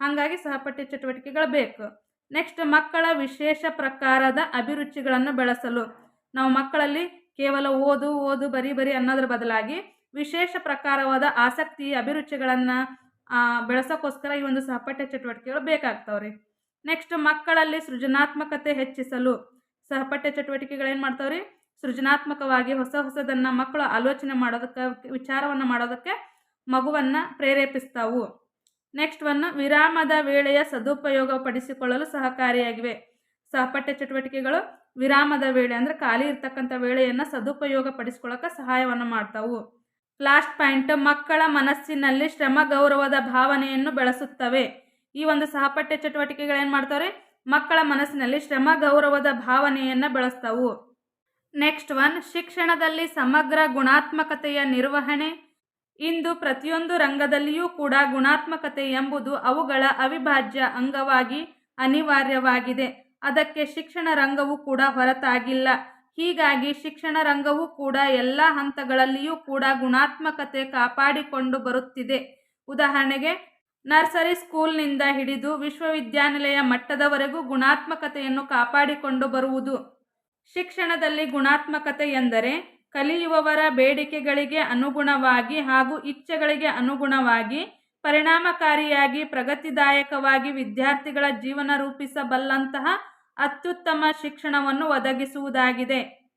ಹಾಗಾಗಿ ಸಹಪಠ್ಯ ಚಟುವಟಿಕೆಗಳು ಬೇಕು. ನೆಕ್ಸ್ಟ್ ಮಕ್ಕಳ ವಿಶೇಷ ಪ್ರಕಾರದ ಅಭಿರುಚಿಗಳನ್ನು ಬೆಳೆಸಲು. ನಾವು ಮಕ್ಕಳಲ್ಲಿ ಕೇವಲ ಓದು ಓದು, ಬರಿ ಬರಿ ಅನ್ನೋದ್ರ ಬದಲಾಗಿ ವಿಶೇಷ ಪ್ರಕಾರವಾದ ಆಸಕ್ತಿ, ಅಭಿರುಚಿಗಳನ್ನು ಬೆಳೆಸೋಕ್ಕೋಸ್ಕರ ಈ ಒಂದು ಸಹಪಠ್ಯ ಚಟುವಟಿಕೆಗಳು ಬೇಕಾಗ್ತಾವ್ರಿ. ನೆಕ್ಸ್ಟ್ ಮಕ್ಕಳಲ್ಲಿ ಸೃಜನಾತ್ಮಕತೆ ಹೆಚ್ಚಿಸಲು. ಸಹಪಠ್ಯ ಚಟುವಟಿಕೆಗಳೇನು ಮಾಡ್ತಾವ್ರಿ? ಸೃಜನಾತ್ಮಕವಾಗಿ ಹೊಸ ಹೊಸದನ್ನು ಮಕ್ಕಳು ಆಲೋಚನೆ ಮಾಡೋದಕ್ಕೆ, ವಿಚಾರವನ್ನು ಮಾಡೋದಕ್ಕೆ ಮಗುವನ್ನು ಪ್ರೇರೇಪಿಸ್ತಾವು. ನೆಕ್ಸ್ಟ್ ಒನ್ ವಿರಾಮದ ವೇಳೆಯ ಸದುಪಯೋಗ ಪಡಿಸಿಕೊಳ್ಳಲು ಸಹಕಾರಿಯಾಗಿವೆ. ಸಹಪಠ್ಯ ಚಟುವಟಿಕೆಗಳು ವಿರಾಮದ ವೇಳೆ, ಅಂದರೆ ಖಾಲಿ ಇರ್ತಕ್ಕಂಥ ವೇಳೆಯನ್ನು ಸದುಪಯೋಗ ಪಡಿಸ್ಕೊಳ್ಳೋಕೆ ಸಹಾಯವನ್ನು ಮಾಡ್ತಾವು. ಲಾಸ್ಟ್ ಪಾಯಿಂಟ್ ಮಕ್ಕಳ ಮನಸ್ಸಿನಲ್ಲಿ ಶ್ರಮ, ಗೌರವದ ಭಾವನೆಯನ್ನು ಬೆಳೆಸುತ್ತವೆ. ಈ ಒಂದು ಸಹಪಠ್ಯ ಚಟುವಟಿಕೆಗಳೇನು ಮಾಡ್ತಾವ್ರಿ? ಮಕ್ಕಳ ಮನಸ್ಸಿನಲ್ಲಿ ಶ್ರಮ, ಗೌರವದ ಭಾವನೆಯನ್ನು ಬೆಳೆಸ್ತಾವು. ನೆಕ್ಸ್ಟ್ ಒನ್ ಶಿಕ್ಷಣದಲ್ಲಿ ಸಮಗ್ರ ಗುಣಾತ್ಮಕತೆಯ ನಿರ್ವಹಣೆ. ಇಂದು ಪ್ರತಿಯೊಂದು ರಂಗದಲ್ಲಿಯೂ ಕೂಡ ಗುಣಾತ್ಮಕತೆ ಎಂಬುದು ಅವುಗಳ ಅವಿಭಾಜ್ಯ ಅಂಗವಾಗಿ ಅನಿವಾರ್ಯವಾಗಿದೆ. ಅದಕ್ಕೆ ಶಿಕ್ಷಣ ರಂಗವು ಕೂಡ ಹೊರತಾಗಿಲ್ಲ. ಹೀಗಾಗಿ ಶಿಕ್ಷಣ ರಂಗವು ಕೂಡ ಎಲ್ಲ ಹಂತಗಳಲ್ಲಿಯೂ ಕೂಡ ಗುಣಾತ್ಮಕತೆ ಕಾಪಾಡಿಕೊಂಡು ಬರುತ್ತಿದೆ. ಉದಾಹರಣೆಗೆ, ನರ್ಸರಿ ಸ್ಕೂಲ್ನಿಂದ ಹಿಡಿದು ವಿಶ್ವವಿದ್ಯಾನಿಲಯ ಮಟ್ಟದವರೆಗೂ ಗುಣಾತ್ಮಕತೆಯನ್ನು ಕಾಪಾಡಿಕೊಂಡು ಬರುವುದು. ಶಿಕ್ಷಣದಲ್ಲಿ ಗುಣಾತ್ಮಕತೆ ಎಂದರೆ ಕಲಿಯುವವರ ಬೇಡಿಕೆಗಳಿಗೆ ಅನುಗುಣವಾಗಿ ಹಾಗೂ ಇಚ್ಛೆಗಳಿಗೆ ಅನುಗುಣವಾಗಿ ಪರಿಣಾಮಕಾರಿಯಾಗಿ ಪ್ರಗತಿದಾಯಕವಾಗಿ ವಿದ್ಯಾರ್ಥಿಗಳ ಜೀವನ ರೂಪಿಸಬಲ್ಲಂತಹ ಅತ್ಯುತ್ತಮ ಶಿಕ್ಷಣವನ್ನು ಒದಗಿಸುವುದಾಗಿದೆ.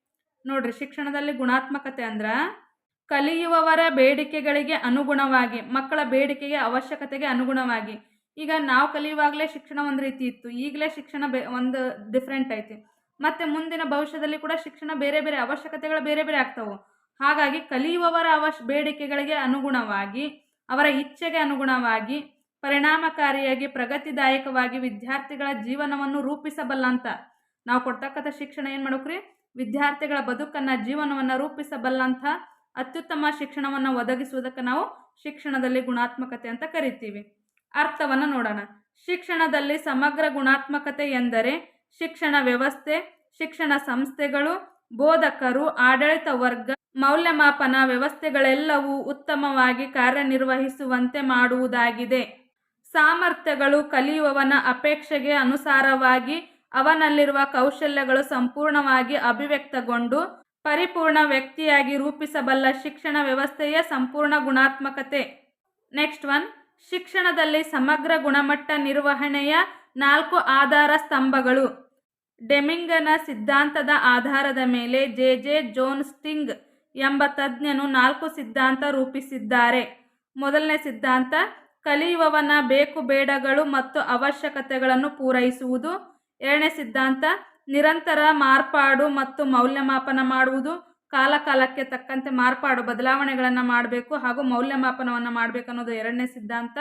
ನೋಡ್ರಿ ಶಿಕ್ಷಣದಲ್ಲಿ ಗುಣಾತ್ಮಕತೆ ಅಂದ್ರೆ ಕಲಿಯುವವರ ಬೇಡಿಕೆಗಳಿಗೆ ಅನುಗುಣವಾಗಿ, ಮಕ್ಕಳ ಬೇಡಿಕೆಗೆ ಅವಶ್ಯಕತೆಗೆ ಅನುಗುಣವಾಗಿ. ಈಗ ನಾವು ಕಲಿಯುವಾಗಲೇ ಶಿಕ್ಷಣ ಒಂದು ರೀತಿ ಇತ್ತು, ಈಗಲೇ ಶಿಕ್ಷಣ ಬೆ, ಒಂದು ಡಿಫ್ರೆಂಟ್ ಐತಿ. ಮತ್ತು ಮುಂದಿನ ಭವಿಷ್ಯದಲ್ಲಿ ಕೂಡ ಶಿಕ್ಷಣ ಬೇರೆ ಬೇರೆ ಅವಶ್ಯಕತೆಗಳು ಬೇರೆ ಬೇರೆ ಆಗ್ತವೆ. ಹಾಗಾಗಿ ಕಲಿಯುವವರ ಅವಶ್, ಬೇಡಿಕೆಗಳಿಗೆ ಅನುಗುಣವಾಗಿ, ಅವರ ಇಚ್ಛೆಗೆ ಅನುಗುಣವಾಗಿ, ಪರಿಣಾಮಕಾರಿಯಾಗಿ, ಪ್ರಗತಿದಾಯಕವಾಗಿ ವಿದ್ಯಾರ್ಥಿಗಳ ಜೀವನವನ್ನು ರೂಪಿಸಬಲ್ಲಂತ ನಾವು ಕೊಡ್ತಕ್ಕಂಥ ಶಿಕ್ಷಣ ಏನು ಮಾಡ್ಬೇಕ್ರಿ ವಿದ್ಯಾರ್ಥಿಗಳ ಬದುಕನ್ನು, ಜೀವನವನ್ನು ರೂಪಿಸಬಲ್ಲಂಥ ಅತ್ಯುತ್ತಮ ಶಿಕ್ಷಣವನ್ನು ಒದಗಿಸುವುದಕ್ಕೆ ನಾವು ಶಿಕ್ಷಣದಲ್ಲಿ ಗುಣಾತ್ಮಕತೆ ಅಂತ ಕರಿತೀವಿ. ಅರ್ಥವನ್ನು ನೋಡೋಣ. ಶಿಕ್ಷಣದಲ್ಲಿ ಸಮಗ್ರ ಗುಣಾತ್ಮಕತೆ ಎಂದರೆ ಶಿಕ್ಷಣ ವ್ಯವಸ್ಥೆ, ಶಿಕ್ಷಣ ಸಂಸ್ಥೆಗಳು, ಬೋಧಕರು, ಆಡಳಿತ ವರ್ಗ, ಮೌಲ್ಯಮಾಪನ ವ್ಯವಸ್ಥೆಗಳೆಲ್ಲವೂ ಉತ್ತಮವಾಗಿ ಕಾರ್ಯನಿರ್ವಹಿಸುವಂತೆ ಮಾಡುವುದಾಗಿದೆ. ಸಾಮರ್ಥ್ಯಗಳು ಕಲಿಯುವವನ ಅಪೇಕ್ಷೆಗೆ ಅನುಸಾರವಾಗಿ ಅವನಲ್ಲಿರುವ ಕೌಶಲ್ಯಗಳು ಸಂಪೂರ್ಣವಾಗಿ ಅಭಿವ್ಯಕ್ತಗೊಂಡು ಪರಿಪೂರ್ಣ ವ್ಯಕ್ತಿಯಾಗಿ ರೂಪಿಸಬಲ್ಲ ಶಿಕ್ಷಣ ವ್ಯವಸ್ಥೆಯ ಸಂಪೂರ್ಣ ಗುಣಾತ್ಮಕತೆ. ನೆಕ್ಸ್ಟ್ ಒನ್, ಶಿಕ್ಷಣದಲ್ಲಿ ಸಮಗ್ರ ಗುಣಮಟ್ಟ ನಿರ್ವಹಣೆಯ ನಾಲ್ಕು ಆಧಾರ ಸ್ತಂಭಗಳು. ಡೆಮಿಂಗನ ಸಿದ್ಧಾಂತದ ಆಧಾರದ ಮೇಲೆ ಜೆ. ಜೆ. ಜೋನ್ ಸ್ಟಿಂಗ್ ಎಂಬ ತಜ್ಞನು ನಾಲ್ಕು ಸಿದ್ಧಾಂತ ರೂಪಿಸಿದ್ದಾರೆ. ಮೊದಲನೇ ಸಿದ್ಧಾಂತ, ಕಲಿಯುವವನ ಬೇಕು ಬೇಡಗಳು ಮತ್ತು ಅವಶ್ಯಕತೆಗಳನ್ನು ಪೂರೈಸುವುದು. ಎರಡನೇ ಸಿದ್ಧಾಂತ, ನಿರಂತರ ಮಾರ್ಪಾಡು ಮತ್ತು ಮೌಲ್ಯಮಾಪನ ಮಾಡುವುದು. ಕಾಲಕಾಲಕ್ಕೆ ತಕ್ಕಂತೆ ಮಾರ್ಪಾಡು ಬದಲಾವಣೆಗಳನ್ನು ಮಾಡಬೇಕು ಹಾಗೂ ಮೌಲ್ಯಮಾಪನವನ್ನು ಮಾಡಬೇಕು ಅನ್ನೋದು ಎರಡನೇ ಸಿದ್ಧಾಂತ.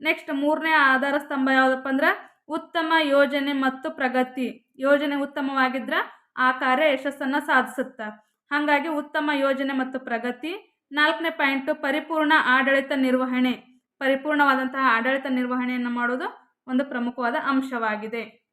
ನೆಕ್ಸ್ಟ್ ಮೂರನೇ ಆಧಾರ ಸ್ತಂಭ ಯಾವುದಪ್ಪ ಅಂದ್ರೆ ಉತ್ತಮ ಯೋಜನೆ ಮತ್ತು ಪ್ರಗತಿ. ಯೋಜನೆ ಉತ್ತಮವಾಗಿದ್ರೆ ಆ ಕಾರ್ಯ ಯಶಸ್ಸನ್ನು ಸಾಧಿಸುತ್ತೆ. ಹಾಗಾಗಿ ಉತ್ತಮ ಯೋಜನೆ ಮತ್ತು ಪ್ರಗತಿ. ನಾಲ್ಕನೇ ಪಾಯಿಂಟು ಪರಿಪೂರ್ಣ ಆಡಳಿತ ನಿರ್ವಹಣೆ. ಪರಿಪೂರ್ಣವಾದಂತಹ ಆಡಳಿತ ನಿರ್ವಹಣೆಯನ್ನು ಮಾಡೋದು ಒಂದು ಪ್ರಮುಖವಾದ ಅಂಶವಾಗಿದೆ.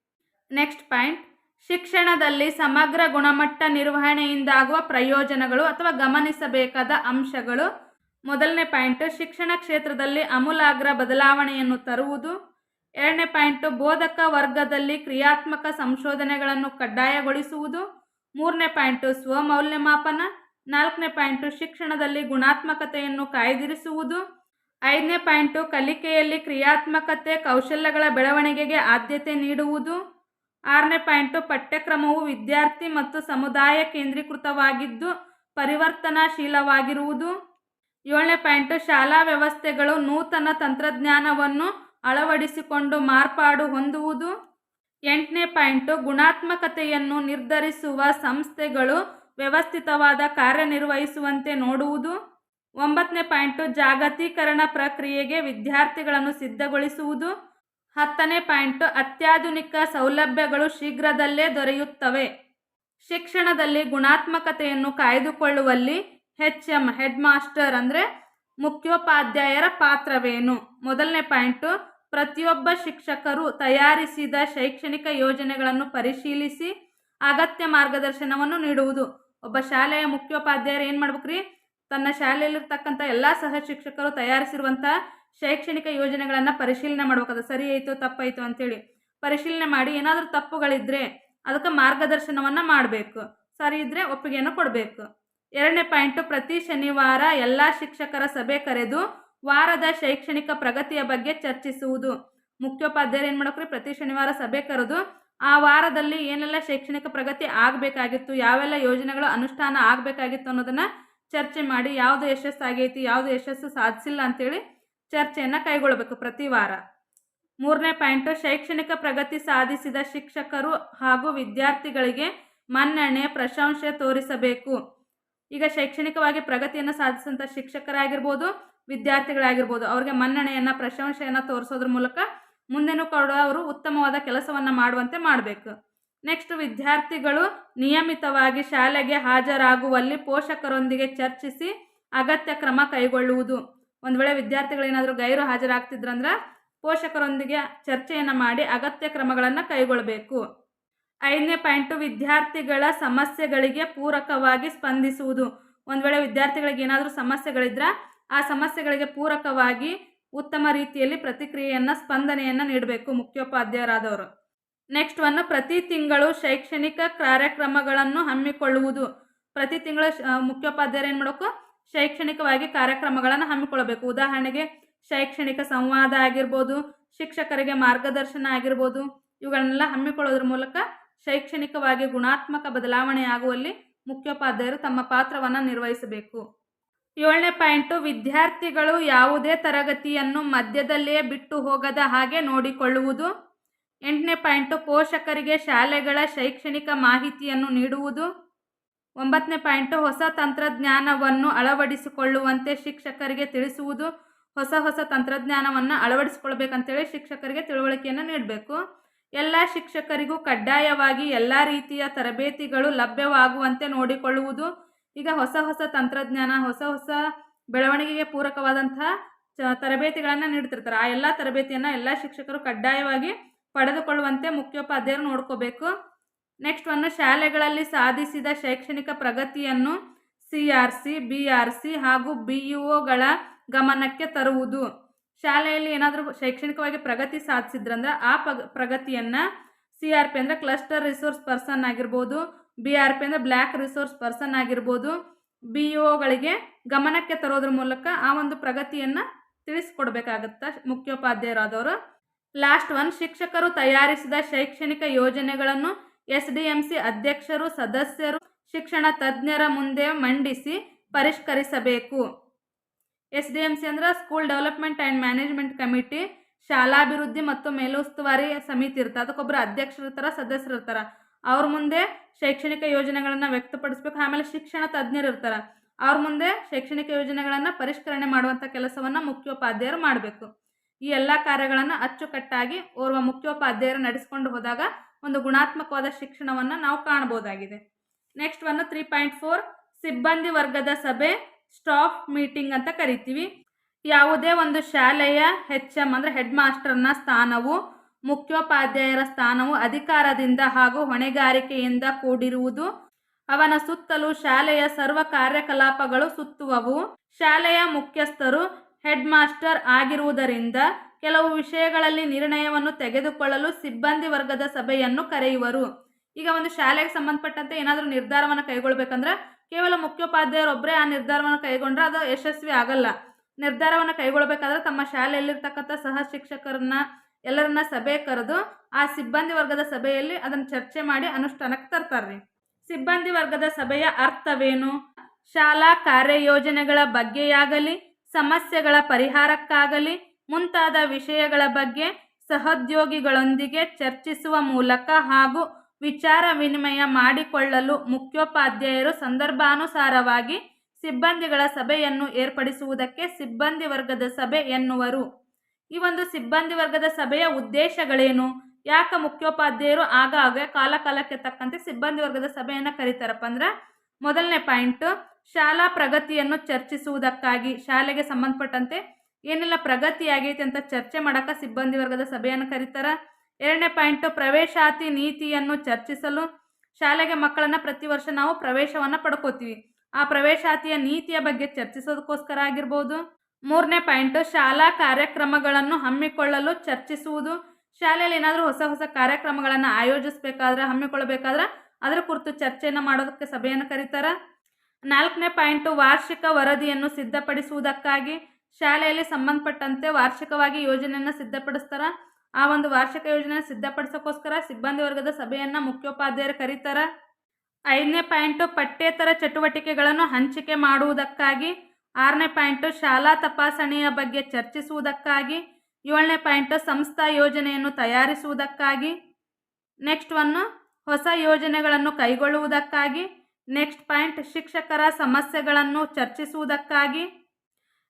ನೆಕ್ಸ್ಟ್ ಪಾಯಿಂಟ್ ಶಿಕ್ಷಣದಲ್ಲಿ ಸಮಗ್ರ ಗುಣಮಟ್ಟ ನಿರ್ವಹಣೆಯಿಂದಾಗುವ ಪ್ರಯೋಜನಗಳು ಅಥವಾ ಗಮನಿಸಬೇಕಾದ ಅಂಶಗಳು ಮೊದಲನೇ ಪಾಯಿಂಟ್, ಶಿಕ್ಷಣ ಕ್ಷೇತ್ರದಲ್ಲಿ ಅಮೂಲಾಗ್ರ ಬದಲಾವಣೆಯನ್ನು ತರುವುದು. ಎರಡನೇ ಪಾಯಿಂಟು, ಬೋಧಕ ವರ್ಗದಲ್ಲಿ ಕ್ರಿಯಾತ್ಮಕ ಸಂಶೋಧನೆಗಳನ್ನು ಕಡ್ಡಾಯಗೊಳಿಸುವುದು. ಮೂರನೇ ಪಾಯಿಂಟು, ಸ್ವಮೌಲ್ಯಮಾಪನ. ನಾಲ್ಕನೇ ಪಾಯಿಂಟು, ಶಿಕ್ಷಣದಲ್ಲಿ ಗುಣಾತ್ಮಕತೆಯನ್ನು ಕಾಯ್ದಿರಿಸುವುದು. ಐದನೇ ಪಾಯಿಂಟು, ಕಲಿಕೆಯಲ್ಲಿ ಕ್ರಿಯಾತ್ಮಕತೆ, ಕೌಶಲ್ಯಗಳ ಬೆಳವಣಿಗೆಗೆ ಆದ್ಯತೆ ನೀಡುವುದು. ಆರನೇ ಪಾಯಿಂಟು, ಪಠ್ಯಕ್ರಮವು ವಿದ್ಯಾರ್ಥಿ ಮತ್ತು ಸಮುದಾಯ ಕೇಂದ್ರೀಕೃತವಾಗಿದ್ದು, ಪರಿವರ್ತನಾಶೀಲವಾಗಿರುವುದು. ಏಳನೇ ಪಾಯಿಂಟು, ಶಾಲಾ ವ್ಯವಸ್ಥೆಗಳು ನೂತನ ತಂತ್ರಜ್ಞಾನವನ್ನು ಅಳವಡಿಸಿಕೊಂಡು ಮಾರ್ಪಾಡು ಹೊಂದುವುದು. ಎಂಟನೇ ಪಾಯಿಂಟು, ಗುಣಾತ್ಮಕತೆಯನ್ನು ನಿರ್ಧರಿಸುವ ಸಂಸ್ಥೆಗಳು ವ್ಯವಸ್ಥಿತವಾದ ಕಾರ್ಯನಿರ್ವಹಿಸುವಂತೆ ನೋಡುವುದು. ಒಂಬತ್ತನೇ ಪಾಯಿಂಟು, ಜಾಗತೀಕರಣ ಪ್ರಕ್ರಿಯೆಗೆ ವಿದ್ಯಾರ್ಥಿಗಳನ್ನು ಸಿದ್ಧಗೊಳಿಸುವುದು. ಹತ್ತನೇ ಪಾಯಿಂಟು, ಅತ್ಯಾಧುನಿಕ ಸೌಲಭ್ಯಗಳು ಶೀಘ್ರದಲ್ಲೇ ದೊರೆಯುತ್ತವೆ. ಶಿಕ್ಷಣದಲ್ಲಿ ಗುಣಾತ್ಮಕತೆಯನ್ನು ಕಾಯ್ದುಕೊಳ್ಳುವಲ್ಲಿ ಹೆಚ್ ಎಂ ಹೆಡ್ ಮಾಸ್ಟರ್ ಅಂದರೆ ಮುಖ್ಯೋಪಾಧ್ಯಾಯರ ಪಾತ್ರವೇನು? ಮೊದಲನೇ ಪಾಯಿಂಟು, ಪ್ರತಿಯೊಬ್ಬ ಶಿಕ್ಷಕರು ತಯಾರಿಸಿದ ಶೈಕ್ಷಣಿಕ ಯೋಜನೆಗಳನ್ನು ಪರಿಶೀಲಿಸಿ ಅಗತ್ಯ ಮಾರ್ಗದರ್ಶನವನ್ನು ನೀಡುವುದು. ಒಬ್ಬ ಶಾಲೆಯ ಮುಖ್ಯೋಪಾಧ್ಯಾಯರು ಏನು ಮಾಡ್ಬೇಕ್ರಿ? ತನ್ನ ಶಾಲೆಯಲ್ಲಿರ್ತಕ್ಕಂಥ ಎಲ್ಲ ಸಹ ಶಿಕ್ಷಕರು ತಯಾರಿಸಿರುವಂಥ ಶೈಕ್ಷಣಿಕ ಯೋಜನೆಗಳನ್ನು ಪರಿಶೀಲನೆ ಮಾಡ್ಬೇಕು ಅದು ಸರಿ ಆಯಿತು, ತಪ್ಪಾಯಿತು ಅಂತೇಳಿ ಪರಿಶೀಲನೆ ಮಾಡಿ ಏನಾದರೂ ತಪ್ಪುಗಳಿದ್ದರೆ ಅದಕ್ಕೆ ಮಾರ್ಗದರ್ಶನವನ್ನು ಮಾಡಬೇಕು. ಸರಿ ಇದ್ದರೆ ಒಪ್ಪಿಗೆಯನ್ನು ಕೊಡಬೇಕು. ಎರಡನೇ ಪಾಯಿಂಟು, ಪ್ರತಿ ಶನಿವಾರ ಎಲ್ಲ ಶಿಕ್ಷಕರ ಸಭೆ ಕರೆದು ವಾರದ ಶೈಕ್ಷಣಿಕ ಪ್ರಗತಿಯ ಬಗ್ಗೆ ಚರ್ಚಿಸುವುದು. ಮುಖ್ಯೋಪಾಧ್ಯಾಯರು ಏನು ಮಾಡೋಕ್ರಿ? ಪ್ರತಿ ಶನಿವಾರ ಸಭೆ ಕರೆದು ಆ ವಾರದಲ್ಲಿ ಏನೆಲ್ಲ ಶೈಕ್ಷಣಿಕ ಪ್ರಗತಿ ಆಗಬೇಕಾಗಿತ್ತು, ಯಾವೆಲ್ಲ ಯೋಜನೆಗಳು ಅನುಷ್ಠಾನ ಆಗಬೇಕಾಗಿತ್ತು ಅನ್ನೋದನ್ನು ಚರ್ಚೆ ಮಾಡಿ ಯಾವುದು ಯಶಸ್ಸಾಗೈತಿ ಯಾವುದು ಯಶಸ್ಸು ಸಾಧಿಸಿಲ್ಲ ಅಂತೇಳಿ ಚರ್ಚೆಯನ್ನು ಕೈಗೊಳ್ಳಬೇಕು ಪ್ರತಿ ವಾರ. ಮೂರನೇ ಪಾಯಿಂಟು, ಶೈಕ್ಷಣಿಕ ಪ್ರಗತಿ ಸಾಧಿಸಿದ ಶಿಕ್ಷಕರು ಹಾಗೂ ವಿದ್ಯಾರ್ಥಿಗಳಿಗೆ ಮನ್ನಣೆ, ಪ್ರಶಂಸೆ ತೋರಿಸಬೇಕು. ಈಗ ಶೈಕ್ಷಣಿಕವಾಗಿ ಪ್ರಗತಿಯನ್ನು ಸಾಧಿಸಿದಂಥ ಶಿಕ್ಷಕರಾಗಿರ್ಬೋದು, ವಿದ್ಯಾರ್ಥಿಗಳಾಗಿರ್ಬೋದು, ಅವ್ರಿಗೆ ಮನ್ನಣೆಯನ್ನು, ಪ್ರಶಂಸೆಯನ್ನು ತೋರಿಸೋದ್ರ ಮೂಲಕ ಮುಂದೆನೂ ಕೂಡ ಅವರು ಉತ್ತಮವಾದ ಕೆಲಸವನ್ನು ಮಾಡುವಂತೆ ಮಾಡಬೇಕು. ನೆಕ್ಸ್ಟ್ ವಿದ್ಯಾರ್ಥಿಗಳು ನಿಯಮಿತವಾಗಿ ಶಾಲೆಗೆ ಹಾಜರಾಗುವಲ್ಲಿ ಪೋಷಕರೊಂದಿಗೆ ಚರ್ಚಿಸಿ ಅಗತ್ಯ ಕ್ರಮ ಕೈಗೊಳ್ಳುವುದು. ಒಂದು ವೇಳೆ ವಿದ್ಯಾರ್ಥಿಗಳೇನಾದರೂ ಗೈರು ಹಾಜರಾಗ್ತಿದ್ರಂದ್ರೆ ಪೋಷಕರೊಂದಿಗೆ ಚರ್ಚೆಯನ್ನು ಮಾಡಿ ಅಗತ್ಯ ಕ್ರಮಗಳನ್ನು ಕೈಗೊಳ್ಳಬೇಕು ಐದನೇ ಪಾಯಿಂಟು ವಿದ್ಯಾರ್ಥಿಗಳ ಸಮಸ್ಯೆಗಳಿಗೆ ಪೂರಕವಾಗಿ ಸ್ಪಂದಿಸುವುದು. ಒಂದು ವೇಳೆ ವಿದ್ಯಾರ್ಥಿಗಳಿಗೆ ಏನಾದರೂ ಸಮಸ್ಯೆಗಳಿದ್ರೆ ಆ ಸಮಸ್ಯೆಗಳಿಗೆ ಪೂರಕವಾಗಿ ಉತ್ತಮ ರೀತಿಯಲ್ಲಿ ಪ್ರತಿಕ್ರಿಯೆಯನ್ನು, ಸ್ಪಂದನೆಯನ್ನು ನೀಡಬೇಕು ಮುಖ್ಯೋಪಾಧ್ಯಾಯರಾದವರು. ನೆಕ್ಸ್ಟ್ ಒಂದು ಪ್ರತಿ ತಿಂಗಳು ಶೈಕ್ಷಣಿಕ ಕಾರ್ಯಕ್ರಮಗಳನ್ನು ಹಮ್ಮಿಕೊಳ್ಳುವುದು. ಪ್ರತಿ ತಿಂಗಳು ಮುಖ್ಯೋಪಾಧ್ಯಾಯರು ಏನು ಮಾಡಬೇಕು? ಶೈಕ್ಷಣಿಕವಾಗಿ ಕಾರ್ಯಕ್ರಮಗಳನ್ನು ಹಮ್ಮಿಕೊಳ್ಳಬೇಕು. ಉದಾಹರಣೆಗೆ ಶೈಕ್ಷಣಿಕ ಸಂವಾದ ಆಗಿರ್ಬೋದು, ಶಿಕ್ಷಕರಿಗೆ ಮಾರ್ಗದರ್ಶನ ಆಗಿರ್ಬೋದು, ಇವುಗಳನ್ನೆಲ್ಲ ಹಮ್ಮಿಕೊಳ್ಳೋದ್ರ ಮೂಲಕ ಶೈಕ್ಷಣಿಕವಾಗಿ ಗುಣಾತ್ಮಕ ಬದಲಾವಣೆಯಾಗುವಲ್ಲಿ ಮುಖ್ಯೋಪಾಧ್ಯಾಯರು ತಮ್ಮ ಪಾತ್ರವನ್ನು ನಿರ್ವಹಿಸಬೇಕು. ಏಳನೇ ಪಾಯಿಂಟು, ವಿದ್ಯಾರ್ಥಿಗಳು ಯಾವುದೇ ತರಗತಿಯನ್ನು ಮಧ್ಯದಲ್ಲಿಯೇ ಬಿಟ್ಟು ಹೋಗದ ಹಾಗೆ ನೋಡಿಕೊಳ್ಳುವುದು. ಎಂಟನೇ ಪಾಯಿಂಟು, ಪೋಷಕರಿಗೆ ಶಾಲೆಗಳ ಶೈಕ್ಷಣಿಕ ಮಾಹಿತಿಯನ್ನು ನೀಡುವುದು. ಒಂಬತ್ತನೇ ಪಾಯಿಂಟು, ಹೊಸ ತಂತ್ರಜ್ಞಾನವನ್ನು ಅಳವಡಿಸಿಕೊಳ್ಳುವಂತೆ ಶಿಕ್ಷಕರಿಗೆ ತಿಳಿಸುವುದು. ಹೊಸ ಹೊಸ ತಂತ್ರಜ್ಞಾನವನ್ನು ಅಳವಡಿಸಿಕೊಳ್ಬೇಕಂತೇಳಿ ಶಿಕ್ಷಕರಿಗೆ ತಿಳುವಳಿಕೆಯನ್ನು ನೀಡಬೇಕು. ಎಲ್ಲ ಶಿಕ್ಷಕರಿಗೂ ಕಡ್ಡಾಯವಾಗಿ ಎಲ್ಲ ರೀತಿಯ ತರಬೇತಿಗಳು ಲಭ್ಯವಾಗುವಂತೆ ನೋಡಿಕೊಳ್ಳುವುದು ಈಗ ಹೊಸ ಹೊಸ ತಂತ್ರಜ್ಞಾನ, ಹೊಸ ಹೊಸ ಬೆಳವಣಿಗೆಗೆ ಪೂರಕವಾದಂತಹ ತರಬೇತಿಗಳನ್ನು ನೀಡ್ತಿರ್ತಾರೆ. ಆ ಎಲ್ಲ ತರಬೇತಿಯನ್ನು ಎಲ್ಲ ಶಿಕ್ಷಕರು ಕಡ್ಡಾಯವಾಗಿ ಪಡೆದುಕೊಳ್ಳುವಂತೆ ಮುಖ್ಯೋಪಾಧ್ಯಾಯರು ನೋಡ್ಕೋಬೇಕು. ನೆಕ್ಸ್ಟ್ ಒಂದು, ಶಾಲೆಗಳಲ್ಲಿ ಸಾಧಿಸಿದ ಶೈಕ್ಷಣಿಕ ಪ್ರಗತಿಯನ್ನು C R C, B R C ಹಾಗೂ ಬಿ ಇ ಗಮನಕ್ಕೆ ತರುವುದು. ಶಾಲೆಯಲ್ಲಿ ಏನಾದರೂ ಶೈಕ್ಷಣಿಕವಾಗಿ ಪ್ರಗತಿ ಸಾಧಿಸಿದ್ರಂದ್ರೆ ಆ ಪಗ, ಪ್ರಗತಿಯನ್ನು ಸಿ ಆರ್ ಪಿ ಅಂದರೆ ಕ್ಲಸ್ಟರ್ ರಿಸೋರ್ಸ್ ಪರ್ಸನ್ ಆಗಿರ್ಬೋದು, ಬಿ ಆರ್ ಪಿ ಅಂದರೆ ಬ್ಲ್ಯಾಕ್ ರಿಸೋರ್ಸ್ ಪರ್ಸನ್ ಆಗಿರ್ಬೋದು, ಬಿ ಒಗಳಿಗೆ ಗಮನಕ್ಕೆ ತರೋದ್ರ ಮೂಲಕ ಆ ಒಂದು ಪ್ರಗತಿಯನ್ನು ತಿಳಿಸ್ಕೊಡ್ಬೇಕಾಗತ್ತೆ ಮುಖ್ಯೋಪಾಧ್ಯಾಯರಾದವರು. ಲಾಸ್ಟ್ ಒನ್ ಶಿಕ್ಷಕರು ತಯಾರಿಸಿದ ಶೈಕ್ಷಣಿಕ ಯೋಜನೆಗಳನ್ನು ಎಸ್ ಡಿ ಎಂ ಸಿ ಅಧ್ಯಕ್ಷರು, ಸದಸ್ಯರು, ಶಿಕ್ಷಣ ತಜ್ಞರ ಮುಂದೆ ಮಂಡಿಸಿ ಪರಿಷ್ಕರಿಸಬೇಕು. ಎಸ್ ಡಿ ಎಂ ಸಿ ಅಂದ್ರೆ school development and management committee ಶಾಲಾಭಿವೃದ್ಧಿ ಮತ್ತು ಮೇಲುಸ್ತುವಾರಿ ಸಮಿತಿ ಇರುತ್ತೆ ಅದಕ್ಕೊಬ್ಬರು ಅಧ್ಯಕ್ಷರು ಇರ್ತಾರೆ, ಸದಸ್ಯರು ಇರ್ತಾರೆ. ಅವ್ರ ಮುಂದೆ ಶೈಕ್ಷಣಿಕ ಯೋಜನೆಗಳನ್ನು ವ್ಯಕ್ತಪಡಿಸ್ಬೇಕು. ಆಮೇಲೆ ಶಿಕ್ಷಣ ತಜ್ಞರು ಇರ್ತಾರೆ. ಅವ್ರ ಮುಂದೆ ಶೈಕ್ಷಣಿಕ ಯೋಜನೆಗಳನ್ನು ಪರಿಷ್ಕರಣೆ ಮಾಡುವಂಥ ಕೆಲಸವನ್ನು ಮುಖ್ಯೋಪಾಧ್ಯಾಯರು ಮಾಡಬೇಕು. ಈ ಎಲ್ಲ ಕಾರ್ಯಗಳನ್ನು ಅಚ್ಚುಕಟ್ಟಾಗಿ ಓರ್ವ ಮುಖ್ಯೋಪಾಧ್ಯಾಯರು ನಡೆಸ್ಕೊಂಡು ಹೋದಾಗ ಒಂದು ಗುಣಾತ್ಮಕವಾದ ಶಿಕ್ಷಣವನ್ನು ನಾವು ಕಾಣಬಹುದಾಗಿದೆ next one three point four ಸಿಬ್ಬಂದಿ ವರ್ಗದ ಸಭೆ. ಸ್ಟಾಫ್ ಮೀಟಿಂಗ್ ಅಂತ ಕರಿತೀವಿ. ಯಾವುದೇ ಒಂದು ಶಾಲೆಯ ಹೆಚ್ ಎಂ ಅಂದರೆ ಹೆಡ್ ಮಾಸ್ಟರ್ನ ಸ್ಥಾನವು, ಮುಖ್ಯೋಪಾಧ್ಯಾಯರ ಸ್ಥಾನವು ಅಧಿಕಾರದಿಂದ ಹಾಗೂ ಹೊಣೆಗಾರಿಕೆಯಿಂದ ಕೂಡಿರುವುದು. ಅವನ ಸುತ್ತಲೂ ಶಾಲೆಯ ಸರ್ವ ಕಾರ್ಯಕಲಾಪಗಳು ಸುತ್ತುವವು. ಶಾಲೆಯ ಮುಖ್ಯಸ್ಥರು ಹೆಡ್ ಮಾಸ್ಟರ್ ಆಗಿರುವುದರಿಂದ ಕೆಲವು ವಿಷಯಗಳಲ್ಲಿ ನಿರ್ಣಯವನ್ನು ತೆಗೆದುಕೊಳ್ಳಲು ಸಿಬ್ಬಂದಿ ವರ್ಗದ ಸಭೆಯನ್ನು ಕರೆಯುವರು. ಈಗ ಒಂದು ಶಾಲೆಗೆ ಸಂಬಂಧಪಟ್ಟಂತೆ ಏನಾದರೂ ನಿರ್ಧಾರವನ್ನು ಕೈಗೊಳ್ಬೇಕಂದ್ರೆ ಕೇವಲ ಮುಖ್ಯೋಪಾಧ್ಯಾಯರೊಬ್ಬರೇ ಆ ನಿರ್ಧಾರವನ್ನು ಕೈಗೊಂಡ್ರೆ ಅದು ಯಶಸ್ವಿ ಆಗಲ್ಲ. ನಿರ್ಧಾರವನ್ನು ಕೈಗೊಳ್ಳಬೇಕಾದ್ರೆ ತಮ್ಮ ಶಾಲೆಯಲ್ಲಿರ್ತಕ್ಕಂಥ ಸಹ ಶಿಕ್ಷಕರನ್ನ, ಎಲ್ಲರನ್ನ ಸಭೆ ಕರೆದು ಆ ಸಿಬ್ಬಂದಿ ವರ್ಗದ ಸಭೆಯಲ್ಲಿ ಅದನ್ನು ಚರ್ಚೆ ಮಾಡಿ ಅನುಷ್ಠಾನಕ್ಕೆ ತರ್ತಾರೆ ಸಿಬ್ಬಂದಿ ವರ್ಗದ ಸಭೆಯ ಅರ್ಥವೇನು? ಶಾಲಾ ಕಾರ್ಯಯೋಜನೆಗಳ ಬಗ್ಗೆಯಾಗಲಿ, ಸಮಸ್ಯೆಗಳ ಪರಿಹಾರಕ್ಕಾಗಲಿ, ಮುಂತಾದ ವಿಷಯಗಳ ಬಗ್ಗೆ ಸಹೋದ್ಯೋಗಿಗಳೊಂದಿಗೆ ಚರ್ಚಿಸುವ ಮೂಲಕ ಹಾಗೂ ವಿಚಾರ ವಿನಿಮಯ ಮಾಡಿಕೊಳ್ಳಲು ಮುಖ್ಯೋಪಾಧ್ಯಾಯರು ಸಂದರ್ಭಾನುಸಾರವಾಗಿ ಸಿಬ್ಬಂದಿಗಳ ಸಭೆಯನ್ನು ಏರ್ಪಡಿಸುವುದಕ್ಕೆ ಸಿಬ್ಬಂದಿ ವರ್ಗದ ಸಭೆ ಎನ್ನುವರು. ಈ ಒಂದು ಸಿಬ್ಬಂದಿ ವರ್ಗದ ಸಭೆಯ ಉದ್ದೇಶಗಳೇನು? ಯಾಕೆ ಮುಖ್ಯೋಪಾಧ್ಯಾಯರು ಆಗಾಗ ಕಾಲ ಕಾಲಕ್ಕೆ ತಕ್ಕಂತೆ ಸಿಬ್ಬಂದಿ ವರ್ಗದ ಸಭೆಯನ್ನು ಕರೀತಾರಪ್ಪ ಅಂದ್ರೆ, ಮೊದಲನೇ ಪಾಯಿಂಟು, ಶಾಲಾ ಪ್ರಗತಿಯನ್ನು ಚರ್ಚಿಸುವುದಕ್ಕಾಗಿ, ಶಾಲೆಗೆ ಸಂಬಂಧಪಟ್ಟಂತೆ ಏನೆಲ್ಲ ಪ್ರಗತಿ ಆಗೈತೆ ಅಂತ ಚರ್ಚೆ ಮಾಡೋಕೆ ಸಿಬ್ಬಂದಿ ವರ್ಗದ ಸಭೆಯನ್ನು ಕರೀತಾರ. ಎರಡನೇ ಪಾಯಿಂಟು, ಪ್ರವೇಶಾತಿ ನೀತಿಯನ್ನು ಚರ್ಚಿಸಲು ಶಾಲೆಗೆ ಮಕ್ಕಳನ್ನು ಪ್ರತಿ ವರ್ಷ ನಾವು ಪ್ರವೇಶವನ್ನು ಪಡ್ಕೋತೀವಿ. ಆ ಪ್ರವೇಶಾತಿಯ ನೀತಿಯ ಬಗ್ಗೆ ಚರ್ಚಿಸೋದಕ್ಕೋಸ್ಕರ ಆಗಿರ್ಬೋದು. ಮೂರನೇ ಪಾಯಿಂಟು, ಶಾಲಾ ಕಾರ್ಯಕ್ರಮಗಳನ್ನು ಹಮ್ಮಿಕೊಳ್ಳಲು ಚರ್ಚಿಸುವುದು. ಶಾಲೆಯಲ್ಲಿ ಏನಾದರೂ ಹೊಸ ಹೊಸ ಕಾರ್ಯಕ್ರಮಗಳನ್ನು ಆಯೋಜಿಸಬೇಕಾದ್ರೆ, ಹಮ್ಮಿಕೊಳ್ಳಬೇಕಾದ್ರೆ ಅದರ ಕುರಿತು ಚರ್ಚೆಯನ್ನು ಮಾಡೋದಕ್ಕೆ ಸಭೆಯನ್ನು ಕರೀತಾರೆ. ನಾಲ್ಕನೇ ಪಾಯಿಂಟು, ವಾರ್ಷಿಕ ವರದಿಯನ್ನು ಸಿದ್ಧಪಡಿಸುವುದಕ್ಕಾಗಿ ಶಾಲೆಯಲ್ಲಿ ಸಂಬಂಧಪಟ್ಟಂತೆ ವಾರ್ಷಿಕವಾಗಿ ಯೋಜನೆಯನ್ನು ಸಿದ್ಧಪಡಿಸ್ತಾರೆ. ಆ ಒಂದು ವಾರ್ಷಿಕ ಯೋಜನೆ ಸಿದ್ಧಪಡಿಸೋಕ್ಕೋಸ್ಕರ ಸಿಬ್ಬಂದಿ ವರ್ಗದ ಸಭೆಯನ್ನು ಮುಖ್ಯೋಪಾಧ್ಯಾಯರು ಕರೀತಾರೆ. ಐದನೇ ಪಾಯಿಂಟು ಪಠ್ಯೇತರ ಚಟುವಟಿಕೆಗಳನ್ನು ಹಂಚಿಕೆ ಮಾಡುವುದಕ್ಕಾಗಿ, ಆರನೇ ಪಾಯಿಂಟು ಶಾಲಾ ತಪಾಸಣೆಯ ಬಗ್ಗೆ ಚರ್ಚಿಸುವುದಕ್ಕಾಗಿ, ಏಳನೇ ಪಾಯಿಂಟು ಸಂಸ್ಥಾ ಯೋಜನೆಯನ್ನು ತಯಾರಿಸುವುದಕ್ಕಾಗಿ, ನೆಕ್ಸ್ಟ್ ಒನ್ನು ಹೊಸ ಯೋಜನೆಗಳನ್ನು ಕೈಗೊಳ್ಳುವುದಕ್ಕಾಗಿ, ನೆಕ್ಸ್ಟ್ ಪಾಯಿಂಟ್ ಶಿಕ್ಷಕರ ಸಮಸ್ಯೆಗಳನ್ನು ಚರ್ಚಿಸುವುದಕ್ಕಾಗಿ,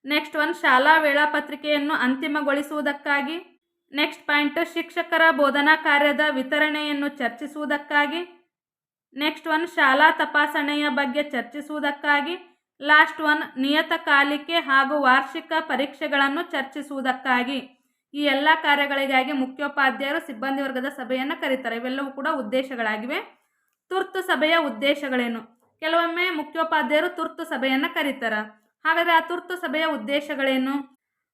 ನೆಕ್ಸ್ಟ್ ಒನ್ ಶಾಲಾ ವೇಳಾಪತ್ರಿಕೆಯನ್ನು ಅಂತಿಮಗೊಳಿಸುವುದಕ್ಕಾಗಿ ನೆಕ್ಸ್ಟ್ ಪಾಯಿಂಟ್, ಶಿಕ್ಷಕರ ಬೋಧನಾ ಕಾರ್ಯದ ವಿತರಣೆಯನ್ನು ಚರ್ಚಿಸುವುದಕ್ಕಾಗಿ. ನೆಕ್ಸ್ಟ್ ಒನ್, ಶಾಲಾ ತಪಾಸಣೆಯ ಬಗ್ಗೆ ಚರ್ಚಿಸುವುದಕ್ಕಾಗಿ. ಲಾಸ್ಟ್ ಒನ್ ನಿಯತಕಾಲಿಕೆ ಹಾಗೂ ವಾರ್ಷಿಕ ಪರೀಕ್ಷೆಗಳನ್ನು ಚರ್ಚಿಸುವುದಕ್ಕಾಗಿ. ಈ ಎಲ್ಲ ಕಾರ್ಯಗಳಿಗಾಗಿ ಮುಖ್ಯೋಪಾಧ್ಯಾಯರು ಸಿಬ್ಬಂದಿ ವರ್ಗದ ಸಭೆಯನ್ನು ಕರೀತಾರೆ. ಇವೆಲ್ಲವೂ ಕೂಡ ಉದ್ದೇಶಗಳಾಗಿವೆ. ತುರ್ತು ಸಭೆಯ ಉದ್ದೇಶಗಳೇನು? ಕೆಲವೊಮ್ಮೆ ಮುಖ್ಯೋಪಾಧ್ಯಾಯರು ತುರ್ತು ಸಭೆಯನ್ನು ಕರೀತಾರೆ. ಹಾಗಾದರೆ ಆ ತುರ್ತು ಸಭೆಯ ಉದ್ದೇಶಗಳೇನು?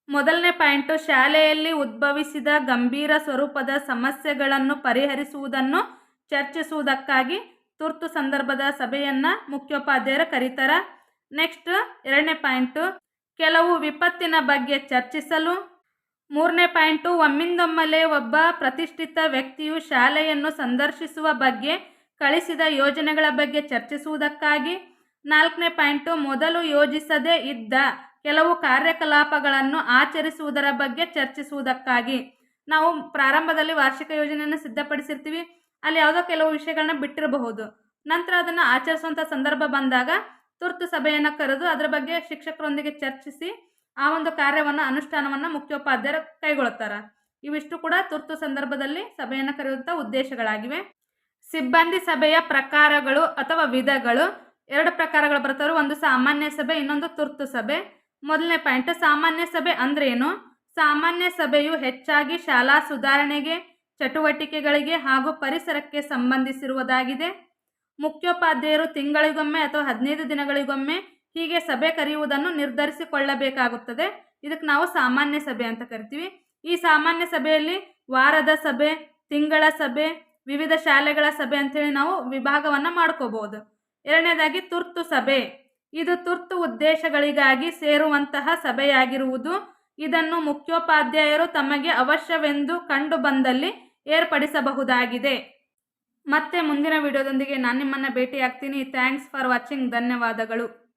ಮೊದಲನೇ ಪಾಯಿಂಟು, ಶಾಲೆಯಲ್ಲಿ ಉದ್ಭವಿಸಿದ ಗಂಭೀರ ಸ್ವರೂಪದ ಸಮಸ್ಯೆಗಳನ್ನು ಪರಿಹರಿಸುವುದನ್ನು ಚರ್ಚಿಸುವುದಕ್ಕಾಗಿ ತುರ್ತು ಸಂದರ್ಭದ ಸಭೆಯನ್ನು ಮುಖ್ಯೋಪಾಧ್ಯಾಯರು ಕರೀತಾರೆ. ನೆಕ್ಸ್ಟ್, ಎರಡನೇ ಪಾಯಿಂಟು, ಕೆಲವು ವಿಪತ್ತಿನ ಬಗ್ಗೆ ಚರ್ಚಿಸಲು. ಮೂರನೇ ಪಾಯಿಂಟು ಒಮ್ಮಿಂದೊಮ್ಮಲೆ ಒಬ್ಬ ಪ್ರತಿಷ್ಠಿತ ವ್ಯಕ್ತಿಯು ಶಾಲೆಯನ್ನು ಸಂದರ್ಶಿಸುವ ಬಗ್ಗೆ, ಕಳಿಸಿದ ಯೋಜನೆಗಳ ಬಗ್ಗೆ ಚರ್ಚಿಸುವುದಕ್ಕಾಗಿ. ನಾಲ್ಕನೇ ಪಾಯಿಂಟು, ಮೊದಲು ಯೋಜಿಸದೇ ಇದ್ದ ಕೆಲವು ಕಾರ್ಯಕಲಾಪಗಳನ್ನು ಆಚರಿಸುವುದರ ಬಗ್ಗೆ ಚರ್ಚಿಸುವುದಕ್ಕಾಗಿ. ನಾವು ಪ್ರಾರಂಭದಲ್ಲಿ ವಾರ್ಷಿಕ ಯೋಜನೆಯನ್ನು ಸಿದ್ಧಪಡಿಸಿರ್ತೀವಿ. ಅಲ್ಲಿ ಯಾವುದೋ ಕೆಲವು ವಿಷಯಗಳನ್ನ ಬಿಟ್ಟಿರಬಹುದು. ನಂತರ ಅದನ್ನು ಆಚರಿಸುವಂಥ ಸಂದರ್ಭ ಬಂದಾಗ ತುರ್ತು ಸಭೆಯನ್ನು ಕರೆದು ಅದರ ಬಗ್ಗೆ ಶಿಕ್ಷಕರೊಂದಿಗೆ ಚರ್ಚಿಸಿ ಆ ಒಂದು ಕಾರ್ಯವನ್ನು, ಅನುಷ್ಠಾನವನ್ನು ಮುಖ್ಯೋಪಾಧ್ಯಾಯರು ಕೈಗೊಳ್ಳುತ್ತಾರೆ ಇವಿಷ್ಟು ಕೂಡ ತುರ್ತು ಸಂದರ್ಭದಲ್ಲಿ ಸಭೆಯನ್ನು ಕರೆಯುವಂಥ ಉದ್ದೇಶಗಳಾಗಿವೆ. ಸಿಬ್ಬಂದಿ ಸಭೆಯ ಪ್ರಕಾರಗಳು ಅಥವಾ ವಿಧಗಳು ಎರಡು ಪ್ರಕಾರಗಳು ಬರ್ತವೆ. ಒಂದು ಸಾಮಾನ್ಯ ಸಭೆ, ಇನ್ನೊಂದು ತುರ್ತು ಸಭೆ. ಮೊದಲನೇ ಪಾಯಿಂಟ್ ಸಾಮಾನ್ಯ ಸಭೆ ಅಂದ್ರೇನು? ಸಾಮಾನ್ಯ ಸಭೆಯು ಹೆಚ್ಚಾಗಿ ಶಾಲಾ ಸುಧಾರಣೆಗೆ, ಚಟುವಟಿಕೆಗಳಿಗೆ ಹಾಗೂ ಪರಿಸರಕ್ಕೆ ಸಂಬಂಧಿಸಿರುವುದಾಗಿದೆ. ಮುಖ್ಯೋಪಾಧ್ಯಾಯರು ತಿಂಗಳಿಗೊಮ್ಮೆ ಅಥವಾ ಹದಿನೈದು ದಿನಗಳಿಗೊಮ್ಮೆ ಹೀಗೆ ಸಭೆ ಕರೆಯುವುದನ್ನು ನಿರ್ಧರಿಸಿಕೊಳ್ಳಬೇಕಾಗುತ್ತದೆ. ಇದಕ್ಕೆ ನಾವು ಸಾಮಾನ್ಯ ಸಭೆ ಅಂತ ಕರಿತೀವಿ. ಈ ಸಾಮಾನ್ಯ ಸಭೆಯಲ್ಲಿ ವಾರದ ಸಭೆ, ತಿಂಗಳ ಸಭೆ, ವಿವಿಧ ಶಾಲೆಗಳ ಸಭೆ ಅಂತೇಳಿ ನಾವು ವಿಭಾಗವನ್ನು ಮಾಡ್ಕೋಬಹುದು ಎರಡನೇದಾಗಿ ತುರ್ತು ಸಭೆ. ಇದು ತುರ್ತು ಉದ್ದೇಶಗಳಿಗಾಗಿ ಸೇರುವಂತಹ ಸಭೆಯಾಗಿರುವುದು. ಇದನ್ನು ಮುಖ್ಯೋಪಾಧ್ಯಾಯರು ತಮಗೆ ಅವಶ್ಯವೆಂದು ಕಂಡು ಬಂದಲ್ಲಿ ಏರ್ಪಡಿಸಬಹುದಾಗಿದೆ. ಮತ್ತೆ ಮುಂದಿನ ವಿಡಿಯೋದೊಂದಿಗೆ ನಾನು ನಿಮ್ಮನ್ನು ಭೇಟಿಯಾಗ್ತೀನಿ. ಥ್ಯಾಂಕ್ಸ್ ಫಾರ್ ವಾಚಿಂಗ್ ಧನ್ಯವಾದಗಳು.